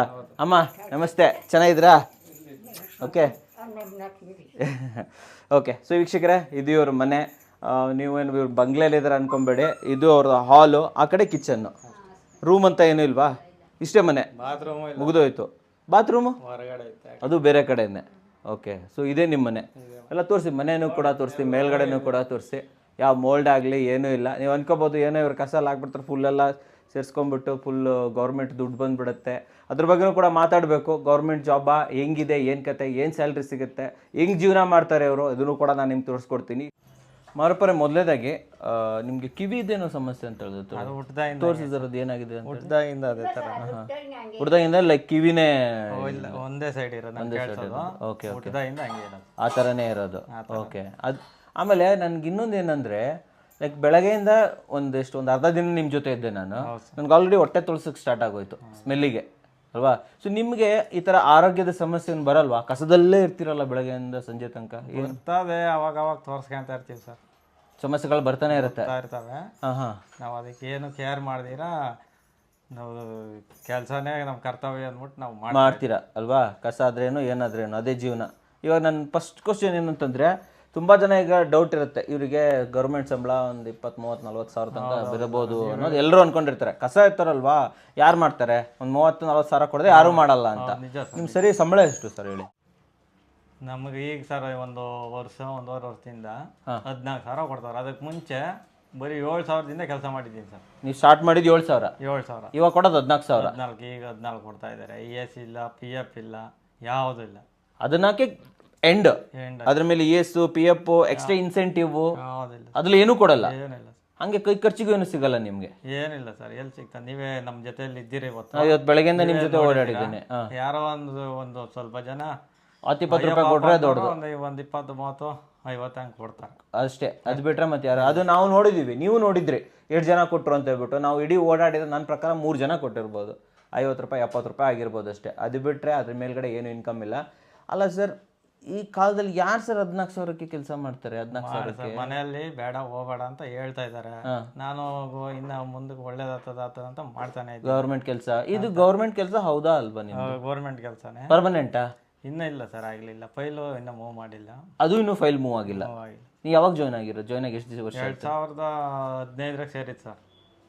Speaker 1: ಅಮ್ಮ ನಮಸ್ತೆ. ಚೆನ್ನಾಗಿದ್ರಾ ಓಕೆ ಓಕೆ ಸೊ ವೀಕ್ಷಕರೇ ಇದು ಇವ್ರ ಮನೆ. ನೀವೇನು ಇವ್ರ ಇವ್ರು ಬಂಗ್ಲೆಯಲ್ಲಿದ್ದಾರೆ ಅನ್ಕೊಂಬೇಡಿ. ಇದು ಅವ್ರ ಹಾಲು ಆ ಕಡೆ ಕಿಚನ್ನು ರೂಮ್ ಅಂತ ಏನು ಇಲ್ವಾ? ಇಷ್ಟೇ ಮನೆ.
Speaker 2: ಬಾತ್ರೂಮ್
Speaker 1: ಮುಗಿದೋಯ್ತು. ಬಾತ್ರೂಮು ಅದು ಬೇರೆ ಕಡೆನೇ. ಓಕೆ ಸೊ ಇದೇ ನಿಮ್ಮ ಮನೆ. ಎಲ್ಲ ತೋರಿಸಿ ಮನೆಯೂ ಕೂಡ ತೋರಿಸಿ ಮೇಲ್ಗಡೆನೂ ಕೂಡ ತೋರಿಸಿ. ಯಾವ ಮೋಲ್ಡ್ ಆಗಲಿ ಏನೂ ಇಲ್ಲ. ನೀವು ಅನ್ಕೋಬೋದು ಏನೋ ಇವ್ರು ಕಸ ಎಲ್ಲ ಹಾಕ್ಬಿಡ್ತಾರೆ ಫುಲ್ಲೆಲ್ಲ ಸೇರಿಸ್ಕೊಂಡ್ಬಿಟ್ಟು ಫುಲ್ ಗೌರ್ಮೆಂಟ್ ದುಡ್ಡು ಬಂದ್ಬಿಡುತ್ತೆ. ಅದ್ರ ಬಗ್ಗೆನೂ ಕೂಡ ಮಾತಾಡಬೇಕು. ಗೌರ್ಮೆಂಟ್ ಜಾಬಾ ಹೆಂಗಿದೆ? ಏನು ಕತೆ? ಏನು ಸ್ಯಾಲ್ರಿ ಸಿಗುತ್ತೆ? ಹೆಂಗೆ ಜೀವನ ಮಾಡ್ತಾರೆ ಅವರು? ಇದನ್ನು ಕೂಡ ನಾನು ನಿಮ್ಗೆ ತೋರಿಸ್ಕೊಡ್ತೀನಿ. ಮಾರುಪರೆ ಮೊದಲೇದಾಗಿ ನಿಮಗೆ ಕಿವಿದೇನೋ ಸಮಸ್ಯೆ ಅಂತ ಹೇಳಿದ್ರು.
Speaker 2: ಅದು ಹುಟ್ಟದಾಗಿಂದ
Speaker 1: ತೋರಿಸಿದ್ರದ್ದು ಏನಾಗಿದೆ ಅಂತ?
Speaker 2: ಹುಟ್ಟದಾಗಿಂದ ಅದೇ ಥರ.
Speaker 1: ಹುಡ್ದಾಗಿಂದ ಲೈಕ್ ಕಿವಿನೇ
Speaker 2: ಇಲ್ಲ ಒಂದೇ ಸೈಡ್ ಇರೋದು ಒಂದೇ ಸೈಡ್ ಇರೋದು.
Speaker 1: ಓಕೆ
Speaker 2: ಹುಟ್ಟದಾಗಿಂದ
Speaker 1: ಆ ಥರನೇ ಇರೋದು. ಓಕೆ ಅದು ಆಮೇಲೆ ನನಗೆ ಇನ್ನೊಂದು ಏನಂದರೆ ಲೈಕ್ ಬೆಳಗ್ಗೆಯಿಂದ ಒಂದಿಷ್ಟು ಒಂದು ಅರ್ಧ ದಿನ ನಿಮ್ಮ ಜೊತೆ ಇದ್ದೆ ನಾನು. ನನಗೆ ಆಲ್ರೆಡಿ ಹೊಟ್ಟೆ ತುಳ್ಸಕ್ಕೆ ಸ್ಟಾರ್ಟ್ ಆಗೋಯ್ತು ಸ್ಮೆಲ್ಲಿಗೆ ಅಲ್ವಾ? ಸೊ ನಿಮಗೆ ಈ ಥರ ಆರೋಗ್ಯದ ಸಮಸ್ಯೆ ಏನು ಬರಲ್ವಾ? ಕಸದಲ್ಲೇ ಇರ್ತಿರಲ್ಲ ಬೆಳಗ್ಗೆಯಿಂದ ಸಂಜೆ ತನಕ? ಏನು?
Speaker 2: ಅವಾಗವಾಗ ಅವಾಗ ಅವಾಗ ತೋರಿಸ್ಕೊಂತ ಇರ್ತೀವಿ ಸರ್.
Speaker 1: ಸಮಸ್ಯೆಗಳು ಬರ್ತಾನೆ ಇರುತ್ತೆ.
Speaker 2: ಬರ್ತಾ ಇರ್ತವೆ.
Speaker 1: ಹಾಂ ಹಾಂ.
Speaker 2: ನಾವು ಅದಕ್ಕೆ ಏನು ಕೇರ್ ಮಾಡ್ದಿರಾ? ನಾವು ಕೆಲಸನೇ ನಮ್ಮ ಕರ್ತವ್ಯ ಅಂದ್ಬಿಟ್ಟು ನಾವು ಮಾಡಿ
Speaker 1: ಮಾಡ್ತೀರಾ ಅಲ್ವಾ? ಕಸ ಆದ್ರೇನು ಏನಾದ್ರೇನು ಅದೇ ಜೀವನ. ಇವಾಗ ನನ್ನ ಫಸ್ಟ್ ಕ್ವಶನ್ ಏನಂತಂದ್ರೆ ತುಂಬಾ ಜನ ಈಗ ಡೌಟ್ ಇರುತ್ತೆ. ಇವರಿಗೆ ಗೌರ್ಮೆಂಟ್ ಸಂಬಳ ಒಂದು ಇಪ್ಪತ್ತು ಮೂವತ್ತು ನಲ್ವತ್ತು ಸಾವಿರ ತನಕ ಬರಬಹುದು ಅನ್ನೋದು ಎಲ್ಲರೂ ಅನ್ಕೊಂಡಿರ್ತಾರೆ. ಕಸ ಇರ್ತಾರಲ್ವಾ ಯಾರು ಮಾಡ್ತಾರೆ? ಒಂದು ಮೂವತ್ತು ನಲ್ವತ್ತು ಸಾವಿರ ಕೊಡದೆ ಯಾರು ಮಾಡಲ್ಲ ಅಂತ.
Speaker 2: ನಿಮ್ಮ ಸರ್
Speaker 1: ಸಂಬಳ ಎಷ್ಟು ಸರ್ ಹೇಳಿ?
Speaker 2: ನಮಗೆ ಈಗ ಸರ್ ಒಂದು ವರ್ಷ ಒಂದೂವರೆ ವರ್ಷದಿಂದ ಹದಿನಾಲ್ಕು ಸಾವಿರ ಕೊಡ್ತಾರೆ. ಅದಕ್ಕೆ ಮುಂಚೆ ಬರೀ ಏಳು ಸಾವಿರದಿಂದ ಕೆಲಸ ಮಾಡಿದ್ದೀನಿ ಸರ್.
Speaker 1: ನೀವು ಸ್ಟಾರ್ಟ್ ಮಾಡಿದ್ದು ಏಳು ಸಾವಿರ?
Speaker 2: ಏಳು ಸಾವಿರ.
Speaker 1: ಇವಾಗ ಕೊಡೋದು ಹದಿನಾಲ್ಕು ಸಾವಿರ?
Speaker 2: ಹದಿನಾಲ್ಕು ಈಗ ಹದಿನಾಲ್ಕು ಕೊಡ್ತಾ ಇದ್ದಾರೆ. ಇ ಎಸ್ ಇಲ್ಲ ಪಿ ಎಫ್ ಇಲ್ಲ ಯಾವುದೂ ಇಲ್ಲ.
Speaker 1: ಅದನ್ನಕ್ಕೆ ಎಂಡ್
Speaker 2: ಎಂಡ್
Speaker 1: ಅದ್ರ ಮೇಲೆ E S P F extra incentive ಅದ್ರಲ್ಲಿ ಏನೂ ಕೊಡಲ್ಲ.
Speaker 2: ಏನಿಲ್ಲ
Speaker 1: ಹಂಗೆ ಕೈ ಖರ್ಚಿಗೂ ಏನು ಸಿಗಲ್ಲ ನಿಮ್ಗೆ.
Speaker 2: ಏನಿಲ್ಲ ಸರ್ ಎಲ್ಲಿ ಸಿಕ್ತ ನೀವೇ ನಮ್ಮ ಜೊತೆಯಲ್ಲಿ ಇದ್ದೀರಿ ಇವತ್ತು.
Speaker 1: ಇವತ್ತು ಬೆಳಗ್ಗೆಯಿಂದ ನಿಮ್ ಜೊತೆ? ಓಡಾಡಿದ್ದೀನಿ.
Speaker 2: ಯಾರೋ ಒಂದು ಒಂದು ಸ್ವಲ್ಪ ಜನ
Speaker 1: ಹತ್ತು ಇಪ್ಪತ್ತು ರೂಪಾಯಿ ಕೊಟ್ರೆ ದೊಡ್ಡದು.
Speaker 2: ಒಂದು ಇಪ್ಪತ್ತು ಮೂವತ್ತು ಐವತ್ತು ಹಂಗೆ ಕೊಡ್ತಾರೆ.
Speaker 1: ಅಷ್ಟೇ ಅದು ಬಿಟ್ರೆ ಮತ್ತೆ ಯಾರು? ಅದು ನಾವು ನೋಡಿದ್ದೀವಿ. ನೀವು ನೋಡಿದ್ರಿ. ಎಷ್ಟು ಜನ ಕೊಟ್ಟರು ಅಂತ ಹೇಳ್ಬಿಟ್ಟು. ನಾವು ಇಡೀ ಓಡಾಡಿದ ನನ್ನ ಪ್ರಕಾರ ಮೂರು ಜನ ಕೊಟ್ಟಿರ್ಬೋದು. ಐವತ್ತು ರೂಪಾಯಿ ಎಪ್ಪತ್ತು ರೂಪಾಯಿ ಆಗಿರ್ಬೋದು ಅಷ್ಟೇ. ಅದು ಬಿಟ್ರೆ ಅದ್ರ ಮೇಲ್ಗಡೆ ಏನು ಇನ್ಕಮ್ ಇಲ್ಲ. ಅಲ್ಲ ಸರ್ ಈ ಕಾಲದಲ್ಲಿ ಯಾರು ಸರ್ ಹದಿನಾಲ್ಕು ಸಾವಿರಕ್ಕೆ ಕೆಲಸ ಮಾಡ್ತಾರೆ ಹದಿನಾಲ್ಕು ಸಾವಿರ
Speaker 2: ಮನೆಯಲ್ಲಿ ಬೇಡ ಹೋಗಬೇಡ ಅಂತ ಹೇಳ್ತಾ ಇದ್ದಾರೆ. ನಾನು ಇನ್ನ ಮುಂದಕ್ಕೆ ಒಳ್ಳೇದಾಗ್ತದ ಅಂತ ಮಾಡ್ತಾನೆ
Speaker 1: ಗೌರ್ಮೆಂಟ್ ಕೆಲಸ. ಇದು ಗೌರ್ಮೆಂಟ್ ಕೆಲಸ ಹೌದಾ ಅಲ್ವಾ ನೀವು
Speaker 2: ಗೌರ್ಮೆಂಟ್ ಕೆಲಸನೇ.
Speaker 1: ಪರ್ಮನೆಂಟಾ
Speaker 2: ಇನ್ನ ಇಲ್ಲ ಸರ್ ಆಗಲಿಲ್ಲ. ಫೈಲು ಇನ್ನೂ ಮೂವ್ ಮಾಡಿಲ್ಲ.
Speaker 1: ಅದು ಇನ್ನೂ ಫೈಲ್ ಮೂವ್ ಆಗಿಲ್ಲ?
Speaker 2: ಮೂವ್ ಆಗಿಲ್ಲ.
Speaker 1: ನೀವು ಯಾವಾಗ ಜಾಯ್ನ್ ಆಗಿರೋ ಜಾಯ್ನ್ ಆಗಿ ಎಷ್ಟು ವರ್ಷ
Speaker 2: ಎರಡು ಸಾವಿರದ ಹದಿನೈದರಾಗ ಸೇರಿತ್ತು ಸರ್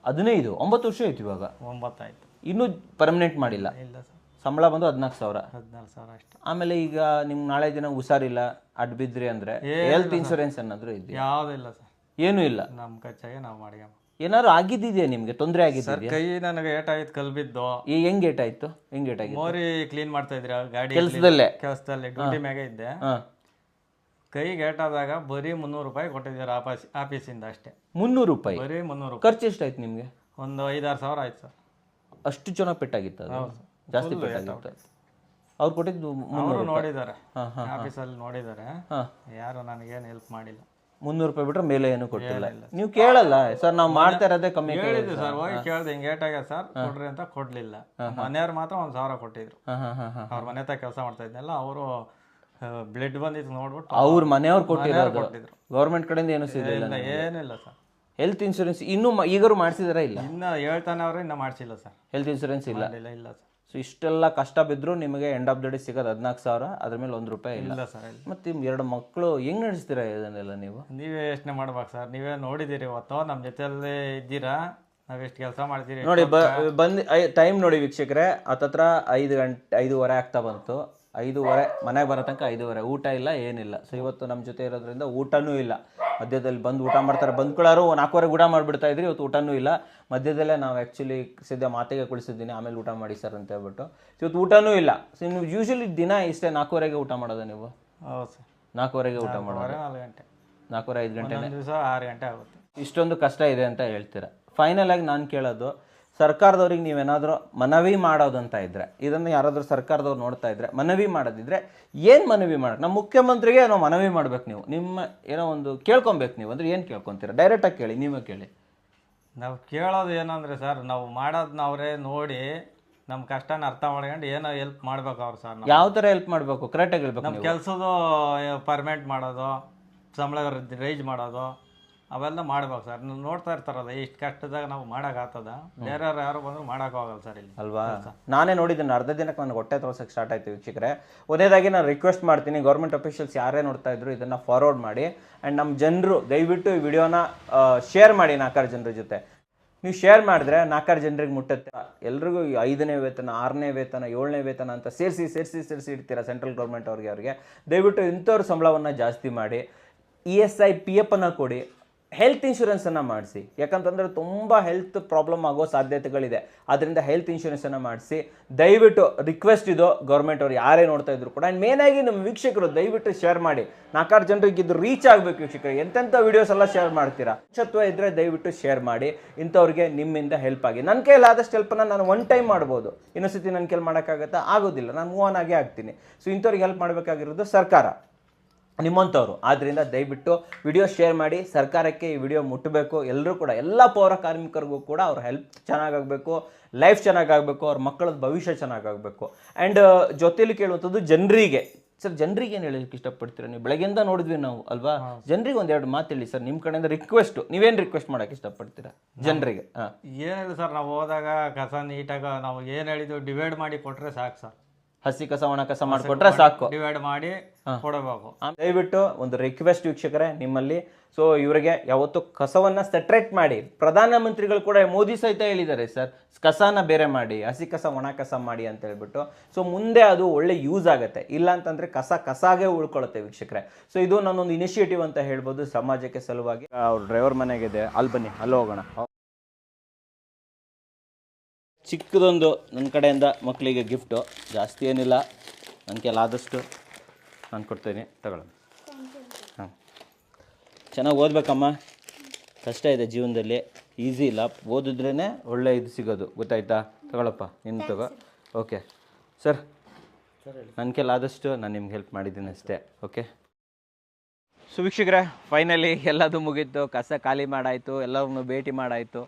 Speaker 1: ಹದಿನೈದು ಒಂಬತ್ತು ವರ್ಷ ಆಯ್ತು ಇವಾಗ?
Speaker 2: ಒಂಬತ್ತಾಯ್ತು
Speaker 1: ಇನ್ನೂ ಪರ್ಮನೆಂಟ್ ಮಾಡಿಲ್ಲ?
Speaker 2: ಇಲ್ಲ ಸರ್
Speaker 1: ಸಂಬಳ ಬಂದು ಹದಿನಾಲ್ಕು ಸಾವಿರ.
Speaker 2: ಹದಿನಾಲ್ಕು ಸಾವಿರ ಅಷ್ಟೇ.
Speaker 1: ಆಮೇಲೆ ಈಗ ನಿಮ್ಗೆ ನಾಳೆ ದಿನ ಹುಷಾರಿಲ್ಲ ಅಡ್ ಬಿದ್ರಿ ಅಂದ್ರೆ ಹೆಲ್ತ್ ಇನ್ಶೂರೆನ್ಸ್ ಏನಾದ್ರು ಇದೆಯಾ?
Speaker 2: ಯಾವುದೂ ಇಲ್ಲ ಸರ್.
Speaker 1: ಏನೂ ಇಲ್ಲ.
Speaker 2: ನಮ್ಮ ಖರ್ಚಾಗೆ ನಾವು ಮಾಡ್ಯಾಮ.
Speaker 1: ಏನಾದ್ರು ಆಗಿದ್ದಿದೆಯಾ ನಿಮ್ಗೆ? ತೊಂದರೆ ಆಗಿದ್ದಿದೆಯಾ?
Speaker 2: ಕೈ ನನಗೆ ಏಟಾಯ್ತು ಕಲ್ಬಿದ್ದು
Speaker 1: ಈ ಹೆಂಗ್ ಏಟಾಯ್ತು? ಆಯ್ತು ಹೆಂಗ್ ಏಟ್ ಆಗಿತ್ತು
Speaker 2: ಮೋರಿ ಕ್ಲೀನ್ ಮಾಡ್ತಾ ಇದ್ರ ಗಾಡಿ
Speaker 1: ಕೆಲ್ಸದಲ್ಲೇ?
Speaker 2: ಕೆಲಸದಲ್ಲಿ ಡ್ಯೂಟಿ ಮ್ಯಾಗೆ ಇದ್ದೆ.
Speaker 1: ಹಾ.
Speaker 2: ಕೈಗೆ ಏಟಾದಾಗ ಬರೀ ಮುನ್ನೂರು ರೂಪಾಯಿ ಕೊಟ್ಟಿದ್ದೀರ ಆಫೀಸ್ ಆಫೀಸಿಂದ ಅಷ್ಟೇ.
Speaker 1: ಮುನ್ನೂರು ರೂಪಾಯಿ?
Speaker 2: ಬರೀ ಮುನ್ನೂರು ರೂಪಾಯಿ.
Speaker 1: ಖರ್ಚು ಎಷ್ಟಾಯ್ತು ನಿಮ್ಗೆ?
Speaker 2: ಒಂದು ಐದಾರು ಸಾವಿರ ಆಯ್ತು ಸರ್.
Speaker 1: ಅಷ್ಟು ಚೆನ್ನಾಗಿ ಪೆಟ್ಟಾಗಿತ್ತು ಅದು? ಜಾಸ್ತಿ ಪೆಟ್ಟಾಗಿತ್ತು ಅವ್ರು ಕೊಟ್ಟಿದ್ದು ಮುನ್ನೂರು
Speaker 2: ನೋಡಿದ್ದಾರೆ. ಆಫೀಸಲ್ಲಿ ನೋಡಿದ್ದಾರೆ. ಯಾರು ನನಗೇನು ಹೆಲ್ಪ್ ಮಾಡಿಲ್ಲ.
Speaker 1: ಮುನ್ನೂರು ರೂಪಾಯಿ ಬಿಟ್ರೆ ಮೇಲೆ ಏನು ಕೊಟ್ಟಿಲ್ಲ. ನೀವು ಕೇಳಲ್ಲ ಸರ್ ನಾವು ಮಾಡ್ತಾ ಇರೋದೇ ಕಮ್ಮಿ
Speaker 2: ಕೇಳಿದ್ವಿ ಸರ್ ಹೋಗಿ ಕೇಳ್ದೆ ಹಿಂಗೆ ಏಟಾಗ ಸರ್ ಕೊಡ್ರಿ ಅಂತ ಕೊಡ್ಲಿಲ್ಲ. ಮನೆಯವ್ರು ಮಾತ್ರ ಒಂದು ಸಾವಿರ ಕೊಟ್ಟಿದ್ರು. ಅವ್ರ ಮನೆ ಹತ್ರ ಕೆಲಸ ಮಾಡ್ತಾ ಇದ್ನಲ್ಲ ಅವರು ಬ್ಲಡ್ ಬಂದಿತ್ತು ನೋಡ್ಬಿಟ್ಟು
Speaker 1: ಅವ್ರ ಮನೆಯವ್ರು ಕೊಟ್ಟಿರೋದು.
Speaker 2: ಕೊಟ್ಟಿದ್ರು.
Speaker 1: ಗೌರ್ಮೆಂಟ್ ಕಡೆಯಿಂದ ಏನು ಸಿಗಲಿಲ್ಲ
Speaker 2: ಇಲ್ಲ ಏನಿಲ್ಲ ಸರ್.
Speaker 1: ಹೆಲ್ತ್ ಇನ್ಶೂರೆನ್ಸ್ ಇನ್ನೂ ಈಗರು ಈಗರೂ ಮಾಡಿಸಿದಾರ ಇಲ್ಲ?
Speaker 2: ಇನ್ನು ಹೇಳ್ತಾನೆ ಅವ್ರು ಇನ್ನೂ ಮಾಡಿಸಿಲ್ಲ ಸರ್.
Speaker 1: ಹೆಲ್ತ್ ಇನ್ಶೂರೆನ್ಸ್ ಇಲ್ಲ.
Speaker 2: ಇಲ್ಲ ಇಲ್ಲ ಸರ್.
Speaker 1: ಸೊ ಇಷ್ಟೆಲ್ಲ ಕಷ್ಟ ಬಿದ್ದರೂ ನಿಮಗೆ ಎಂಡ್ ಆಫ್ ದ ಡೇ ಸಿಗೋದು ಹದಿನಾಲ್ಕು ಸಾವಿರ ಅದ್ರ ಮೇಲೆ ಒಂದು ರೂಪಾಯಿ ಇಲ್ಲ.
Speaker 2: ಇಲ್ಲ ಸರ್ ಇಲ್ಲ.
Speaker 1: ಮತ್ತು ನಿಮ್ ಎರಡು ಮಕ್ಕಳು ಹೆಂಗ್ ನಡೆಸ್ತೀರಾ ಇದನ್ನೆಲ್ಲ ನೀವು?
Speaker 2: ನೀವೇ ಯೋಚನೆ ಮಾಡ್ಬೇಕು ಸರ್. ನೀವೇ ನೋಡಿದ್ದೀರಿ ಇವತ್ತು. ನಮ್ಮ ಜೊತೆಯಲ್ಲೇ ಇದ್ದೀರಾ? ನಾವು ಎಷ್ಟು ಕೆಲಸ ಮಾಡ್ತೀರಿ.
Speaker 1: ನೋಡಿ ಬ ಬಂದು ಟೈಮ್ ನೋಡಿ ವೀಕ್ಷಕರೇ ಹತ್ತತ್ರ ಐದು ಗಂಟೆ ಐದೂವರೆ ಆಗ್ತಾ ಬಂತು. ಐದೂವರೆ ಮನೆಗೆ ಬರೋ ತನಕ ಐದೂವರೆ. ಊಟ ಇಲ್ಲ ಏನಿಲ್ಲ. ಸೊ ಇವತ್ತು ನಮ್ಮ ಜೊತೆ ಇರೋದ್ರಿಂದ ಊಟನೂ ಇಲ್ಲ. ಮಧ್ಯದಲ್ಲಿ ಬಂದು ಊಟ ಮಾಡ್ತಾರೆ. ಬಂದ್ಕೊಳ್ಳೋರು ನಾಲ್ಕೂವರೆಗೆ ಊಟ ಮಾಡಿಬಿಡ್ತಾ ಇದ್ರಿ ಇವತ್ತು ಊಟನೂ ಇಲ್ಲ. ಮಧ್ಯದಲ್ಲೇ ನಾವು ಆ್ಯಕ್ಚುಲಿ ಸದ್ಯ ಮಾತಿಗೆ ಕುಳಿಸಿದ್ದೀನಿ. ಆಮೇಲೆ ಊಟ ಮಾಡಿ ಸರ್ ಅಂತ ಹೇಳ್ಬಿಟ್ಟು. ಇವತ್ತು ಊಟನೂ ಇಲ್ಲ. ಸೊ ನೀವು ಯೂಶಲಿ ದಿನ ಇಷ್ಟೇ ನಾಲ್ಕೂವರೆಗೆ ಊಟ ಮಾಡೋದು ನೀವು?
Speaker 2: ಹೌದು ಸರ್
Speaker 1: ನಾಲ್ಕೂವರೆಗೆ ಊಟ ಮಾಡೋದು.
Speaker 2: ನಾಲ್ಕುವರೆ ನಾಲ್ಕು ಗಂಟೆ.
Speaker 1: ನಾಲ್ಕೂವರೆ ಐದು ಗಂಟೆ
Speaker 2: ದಿವಸ ಆರು ಗಂಟೆ ಆಗುತ್ತೆ.
Speaker 1: ಇಷ್ಟೊಂದು ಕಷ್ಟ ಇದೆ ಅಂತ ಹೇಳ್ತೀರಾ? ಫೈನಲ್ ಆಗಿ ನಾನು ಕೇಳೋದು ಸರ್ಕಾರದವ್ರಿಗೆ ನೀವೇನಾದರೂ ಮನವಿ ಮಾಡೋದಂತ ಇದ್ದರೆ ಇದನ್ನು ಯಾರಾದರೂ ಸರ್ಕಾರದವ್ರು ನೋಡ್ತಾ ಇದ್ದರೆ ಮನವಿ ಮಾಡೋದಿದ್ರೆ ಏನು ಮನವಿ ಮಾಡೋದು ನಮ್ಮ ಮುಖ್ಯಮಂತ್ರಿಗೆ ಏನೋ ಮನವಿ ಮಾಡ್ಬೇಕು ನೀವು ನಿಮ್ಮ ಏನೋ ಒಂದು ಕೇಳ್ಕೊಬೇಕು ನೀವು ಅಂದ್ರೆ ಏನು ಕೇಳ್ಕೊತೀರಾ? ಡೈರೆಕ್ಟಾಗಿ ಕೇಳಿ ನೀವೇ ಕೇಳಿ.
Speaker 2: ನಾವು ಕೇಳೋದು ಏನಂದರೆ ಸರ್ ನಾವು ಮಾಡೋದನ್ನ ಅವರೇ ನೋಡಿ ನಮ್ಮ ಕಷ್ಟನ ಅರ್ಥ ಮಾಡ್ಕೊಂಡು ಏನೋ ಹೆಲ್ಪ್ ಮಾಡ್ಬೇಕು ಅವ್ರು ಸರ್ ನಾವು
Speaker 1: ಯಾವ ಥರ ಹೆಲ್ಪ್ ಮಾಡಬೇಕು ಕರೆಕ್ಟಾಗಿ ಹೇಳ್ಬೇಕು
Speaker 2: ನಮ್ಮ
Speaker 1: ಕೆಲಸದ
Speaker 2: ಕೆಲಸದು ಪರ್ಮೆಂಟ್ ಮಾಡೋದು ಸಂಬಳ ರೈಜ್ ಮಾಡೋದು ಅವೆಲ್ಲ ಮಾಡ್ಬೇಕು ಸರ್. ನೋಡ್ತಾ ಇರ್ತಾರಲ್ಲ ಇಷ್ಟು ಕಷ್ಟದಾಗ ನಾವು ಮಾಡೋಕ್ಕಾಗ್ತದ ಬೇರೆಯವ್ರು ಯಾರು ಬಂದ್ರು ಮಾಡೋಕ್ಕಾಗಲ್ಲ ಸರ್ ಇಲ್ಲಿ.
Speaker 1: ಅಲ್ವಾ? ನಾನೇ ನೋಡಿದ್ದೀನಿ ಅರ್ಧ ದಿನಕ್ಕೆ ನನಗೆ ಹೊಟ್ಟೆ ತೋರ್ಸಕ್ಕೆ ಸ್ಟಾರ್ಟ್ ಆಯ್ತು ವೀಕ್ಷಕರೇ. ಒಂದೇದಾಗಿ ನಾನು ರಿಕ್ವೆಸ್ಟ್ ಮಾಡ್ತೀನಿ ಗೌರ್ಮೆಂಟ್ ಅಫಿಷಿಯಲ್ಸ್ ಯಾರೇ ನೋಡ್ತಾ ಇದ್ರು ಇದನ್ನು ಫಾರ್ವರ್ಡ್ ಮಾಡಿ. ಆ್ಯಂಡ್ ನಮ್ಮ ಜನರು ದಯವಿಟ್ಟು ಈ ವಿಡಿಯೋನ ಶೇರ್ ಮಾಡಿ ನಾಲ್ಕಾರು ಜನರ ಜೊತೆ. ನೀವು ಶೇರ್ ಮಾಡಿದ್ರೆ ನಾಲ್ಕಾರು ಜನರಿಗೆ ಮುಟ್ಟುತ್ತೆ. ಎಲ್ರಿಗೂ ಈ ಐದನೇ ವೇತನ ಆರನೇ ವೇತನ ಏಳನೇ ವೇತನ ಅಂತ ಸೇರಿಸಿ ಸೇರಿಸಿ ಸೇರಿಸಿ ಇಡ್ತೀರಾ ಸೆಂಟ್ರಲ್ ಗೌರ್ಮೆಂಟ್ ಅವ್ರಿಗೆ ಅವ್ರಿಗೆ. ದಯವಿಟ್ಟು ಇಂಥವ್ರ ಸಂಬಳವನ್ನು ಜಾಸ್ತಿ ಮಾಡಿ. E S I P F ಅನ್ನು ಕೊಡಿ. ಹೆಲ್ತ್ ಇನ್ಶೂರೆನ್ಸನ್ನು ಮಾಡಿಸಿ. ಯಾಕಂತಂದರೆ ತುಂಬ ಹೆಲ್ತ್ ಪ್ರಾಬ್ಲಮ್ ಆಗೋ ಸಾಧ್ಯತೆಗಳಿದೆ. ಅದರಿಂದ ಹೆಲ್ತ್ ಇನ್ಶೂರೆನ್ಸನ್ನು ಮಾಡಿಸಿ. ದಯವಿಟ್ಟು ರಿಕ್ವೆಸ್ಟ್ ಇದು ಗೌರ್ಮೆಂಟ್ ಅವ್ರು ಯಾರೇ ನೋಡ್ತಾ ಇದ್ರು ಕೂಡ. ಆ್ಯಂಡ್ ಮೇನಾಗಿ ನಮ್ಮ ವೀಕ್ಷಕರು ದಯವಿಟ್ಟು ಶೇರ್ ಮಾಡಿ. ನಾಲ್ಕಾರು ಜನರಿಗೆ ಇದು ರೀಚ್ ಆಗಬೇಕು ವೀಕ್ಷಕರು. ಎಂತೆಂಥ ವೀಡಿಯೋಸ್ ಎಲ್ಲ ಶೇರ್ ಮಾಡ್ತೀರಾ? ಶತ್ವ ಇದ್ದರೆ ದಯವಿಟ್ಟು ಶೇರ್ ಮಾಡಿ. ಇಂಥವ್ರಿಗೆ ನಿಮ್ಮಿಂದ ಹೆಲ್ಪ್ ಆಗಿ. ನನ್ನ ಕೈಲಾದಷ್ಟು ಹೆಲ್ಪನ್ನು ನಾನು ಒನ್ ಟೈಮ್ ಮಾಡ್ಬೋದು. ಇನ್ನೊಂದ್ಸತಿ ನನ್ನ ಕೈಲಿ ಮಾಡೋಕ್ಕಾಗತ್ತಾ? ಆಗೋದಿಲ್ಲ. ನಾನು ಮೂವ್ ಆನ್ ಆಗೇ ಆಗ್ತೀನಿ. ಸೊ ಇಂಥವ್ರಿಗೆ ಹೆಲ್ಪ್ ಮಾಡಬೇಕಾಗಿರೋದು ಸರ್ಕಾರ. ನಿಮ್ಮಂಥವ್ರು. ಆದ್ದರಿಂದ ದಯವಿಟ್ಟು ವಿಡಿಯೋ ಶೇರ್ ಮಾಡಿ ಸರ್ಕಾರಕ್ಕೆ ಈ ವಿಡಿಯೋ ಮುಟ್ಟಬೇಕು. ಎಲ್ಲರೂ ಕೂಡ ಎಲ್ಲ ಪೌರ ಕಾರ್ಮಿಕರಿಗೂ ಕೂಡ ಅವ್ರ ಹೆಲ್ಪ್ ಚೆನ್ನಾಗಾಗಬೇಕು ಲೈಫ್ ಚೆನ್ನಾಗಾಗಬೇಕು ಅವ್ರ ಮಕ್ಕಳ ಭವಿಷ್ಯ ಚೆನ್ನಾಗಾಗಬೇಕು. ಆ್ಯಂಡ್ ಜೊತೆಲಿ ಕೇಳುವಂಥದ್ದು ಜನರಿಗೆ. ಸರ್ ಜನರಿಗೆ ಏನು ಹೇಳಲಿಕ್ಕೆ ಇಷ್ಟಪಡ್ತೀರಾ ನೀವು? ಬೆಳಗ್ಗೆಯಿಂದ ನೋಡಿದ್ವಿ ನಾವು ಅಲ್ವಾ? ಜನರಿಗೆ ಒಂದೆರಡು ಮಾತು ಹೇಳಿ ಸರ್. ನಿಮ್ಮ ಕಡೆಯಿಂದ ರಿಕ್ವೆಸ್ಟು ನೀವೇನು ರಿಕ್ವೆಸ್ಟ್ ಮಾಡೋಕೆ ಇಷ್ಟಪಡ್ತೀರಾ ಜನರಿಗೆ? ಹಾಂ.
Speaker 2: ಏನಿಲ್ಲ ಸರ್ ನಾವು ಹೋದಾಗ ಕಸ ನೀಟಾಗ ನಾವು ಏನು ಹೇಳಿದ್ವಿ ಡಿವೈಡ್ ಮಾಡಿ ಕೊಟ್ಟರೆ ಸಾಕು ಸರ್.
Speaker 1: ಹಸಿ ಕಸ ಒಣ ಕಸ ಮಾಡಿಕೊಟ್ರೆ ಸಾಕು.
Speaker 2: ಡಿವೈಡ್ ಮಾಡಿ ಕೊಡಬೇಕು.
Speaker 1: ದಯವಿಟ್ಟು ಒಂದು ರಿಕ್ವೆಸ್ಟ್ ವೀಕ್ಷಕರೇ ನಿಮ್ಮಲ್ಲಿ ಸೊ ಇವರಿಗೆ ಯಾವತ್ತು ಕಸವನ್ನ ಸೆಟ್ರೇಟ್ ಮಾಡಿ. ಪ್ರಧಾನಮಂತ್ರಿಗಳು ಕೂಡ ಮೋದಿ ಸಹಿತ ಹೇಳಿದ್ದಾರೆ ಸರ್ ಕಸನ ಬೇರೆ ಮಾಡಿ ಹಸಿ ಕಸ ಒಣ ಕಸ ಮಾಡಿ ಅಂತ ಹೇಳ್ಬಿಟ್ಟು. ಸೊ ಮುಂದೆ ಅದು ಒಳ್ಳೆ ಯೂಸ್ ಆಗುತ್ತೆ. ಇಲ್ಲ ಅಂತಂದ್ರೆ ಕಸ ಕಸಾಗೆ ಉಳ್ಕೊಳ್ಳುತ್ತೆ ವೀಕ್ಷಕರೇ. ಸೊ ಇದು ನನ್ನೊಂದು ಇನಿಷಿಯೇಟಿವ್ ಅಂತ ಹೇಳ್ಬೋದು ಸಮಾಜಕ್ಕೆ ಸಲುವಾಗಿ. ಅವ್ರ ಡ್ರೈವರ್ ಮನೆಗಿದೆ. ಅಲ್ಲಿ ಬನ್ನಿ ಅಲ್ಲಿ ಹೋಗೋಣ ಚಿಕ್ಕದೊಂದು ನನ್ನ ಕಡೆಯಿಂದ ಮಕ್ಕಳಿಗೆ ಗಿಫ್ಟು ಜಾಸ್ತಿ ಏನಿಲ್ಲ. ನನ್ನ ಕೈಲಾದಷ್ಟು ನಾನು ಕೊಡ್ತೀನಿ. ತಗೊಳ್ಳೋಣ ಹಾಂ. ಚೆನ್ನಾಗಿ ಓದಬೇಕಮ್ಮ. ಕಷ್ಟ ಇದೆ ಜೀವನದಲ್ಲಿ. ಈಸಿ ಇಲ್ಲ. ಓದಿದ್ರೇ ಒಳ್ಳೆ ಇದು ಸಿಗೋದು. ಗೊತ್ತಾಯ್ತಾ? ತಗೊಳಪ್ಪ. ನಿನ್ನ ತಗೋ. ಓಕೆ ಸರ್ ನನ್ನ ಕೈಲಾದಷ್ಟು ನಾನು ನಿಮ್ಗೆ ಹೆಲ್ಪ್ ಮಾಡಿದ್ದೀನಿ ಅಷ್ಟೇ. ಓಕೆ ಸೊ ಫೈನಲಿ ಎಲ್ಲದು ಮುಗೀತು. ಕಸ ಖಾಲಿ ಮಾಡಾಯಿತು. ಎಲ್ಲರನ್ನು ಭೇಟಿ ಮಾಡಾಯಿತು.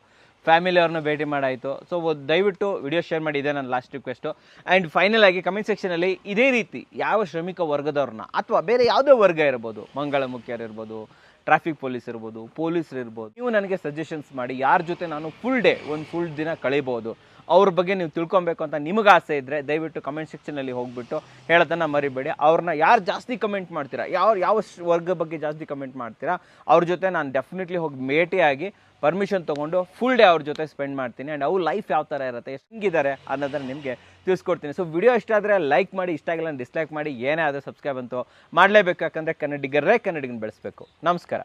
Speaker 1: ಫ್ಯಾಮಿಲಿಯವ್ರನ್ನ ಭೇಟಿ ಮಾಡಾಯಿತು. ಸೊ ದಯವಿಟ್ಟು ವಿಡಿಯೋ ಶೇರ್ ಮಾಡಿ, ಇದೆ ನನ್ನ ಲಾಸ್ಟ್ ರಿಕ್ವೆಸ್ಟು ಆ್ಯಂಡ್ ಫೈನಲ್ ಆಗಿ ಕಮೆಂಟ್ ಸೆಕ್ಷನಲ್ಲಿ ಇದೇ ರೀತಿ ಯಾವ ಶ್ರಮಿಕ ವರ್ಗದವ್ರನ್ನ ಅಥವಾ ಬೇರೆ ಯಾವುದೇ ವರ್ಗ ಇರ್ಬೋದು, ಮಂಗಳ ಮುಖ್ಯರು ಇರ್ಬೋದು ಟ್ರಾಫಿಕ್ ಪೊಲೀಸ್ ಇರ್ಬೋದು ಪೊಲೀಸರು ಇರ್ಬೋದು, ನೀವು ನನಗೆ ಸಜೆಷನ್ಸ್ ಮಾಡಿ, ಯಾರ ಜೊತೆ ನಾನು ಫುಲ್ ಡೇ ಒಂದು ಫುಲ್ ದಿನ ಕಳಿಬೋದು. ಅವ್ರ ಬಗ್ಗೆ ನೀವು ತಿಳ್ಕೊಬೇಕು ಅಂತ ನಿಮಗೆ ಆಸೆ ಇದ್ದರೆ ದಯವಿಟ್ಟು ಕಮೆಂಟ್ ಸೆಕ್ಷನಲ್ಲಿ ಹೋಗ್ಬಿಟ್ಟು ಹೇಳೋದನ್ನು ಮರಿಬೇಡಿ. ಅವ್ರನ್ನ ಯಾರು ಜಾಸ್ತಿ ಕಮೆಂಟ್ ಮಾಡ್ತೀರಾ? ಯಾವ ಯಾವ ವರ್ಗ ಬಗ್ಗೆ ಜಾಸ್ತಿ ಕಮೆಂಟ್ ಮಾಡ್ತೀರಾ? ಅವ್ರ ಜೊತೆ ನಾನು ಡೆಫಿನೆಟ್ಲಿ ಹೋಗಿ ಭೇಟಿಯಾಗಿ ಪರ್ಮಿಷನ್ ತೊಗೊಂಡು ಫುಲ್ ಡೇ ಅವ್ರ ಜೊತೆ ಸ್ಪೆಂಡ್ ಮಾಡ್ತೀನಿ. ಆ್ಯಂಡ್ ಅವ್ರ ಲೈಫ್ ಯಾವ ಥರ ಇರುತ್ತೆ, ಎಷ್ಟು ಹಿಂಗಿದ್ದಾರೆ ಅನ್ನೋದನ್ನು ನಿಮಗೆ ತಿಳಿಸ್ಕೊಡ್ತೀನಿ. ಸೊ ವಿಡಿಯೋ ಇಷ್ಟ ಆದರೆ ಲೈಕ್ ಮಾಡಿ, ಇಷ್ಟ ಆಗಿಲ್ಲ ಡಿಸ್ಲೈಕ್ ಮಾಡಿ, ಏನೇ ಆದರೂ ಸಬ್ಸ್ಕ್ರೈಬ್ ಅಂತೂ ಮಾಡಲೇಬೇಕು. ಯಾಕಂದರೆ ಕನ್ನಡಿಗರೇ ಕನ್ನಡಿಗನ ಬೆಳೆಸಬೇಕು. ನಮಸ್ಕಾರ.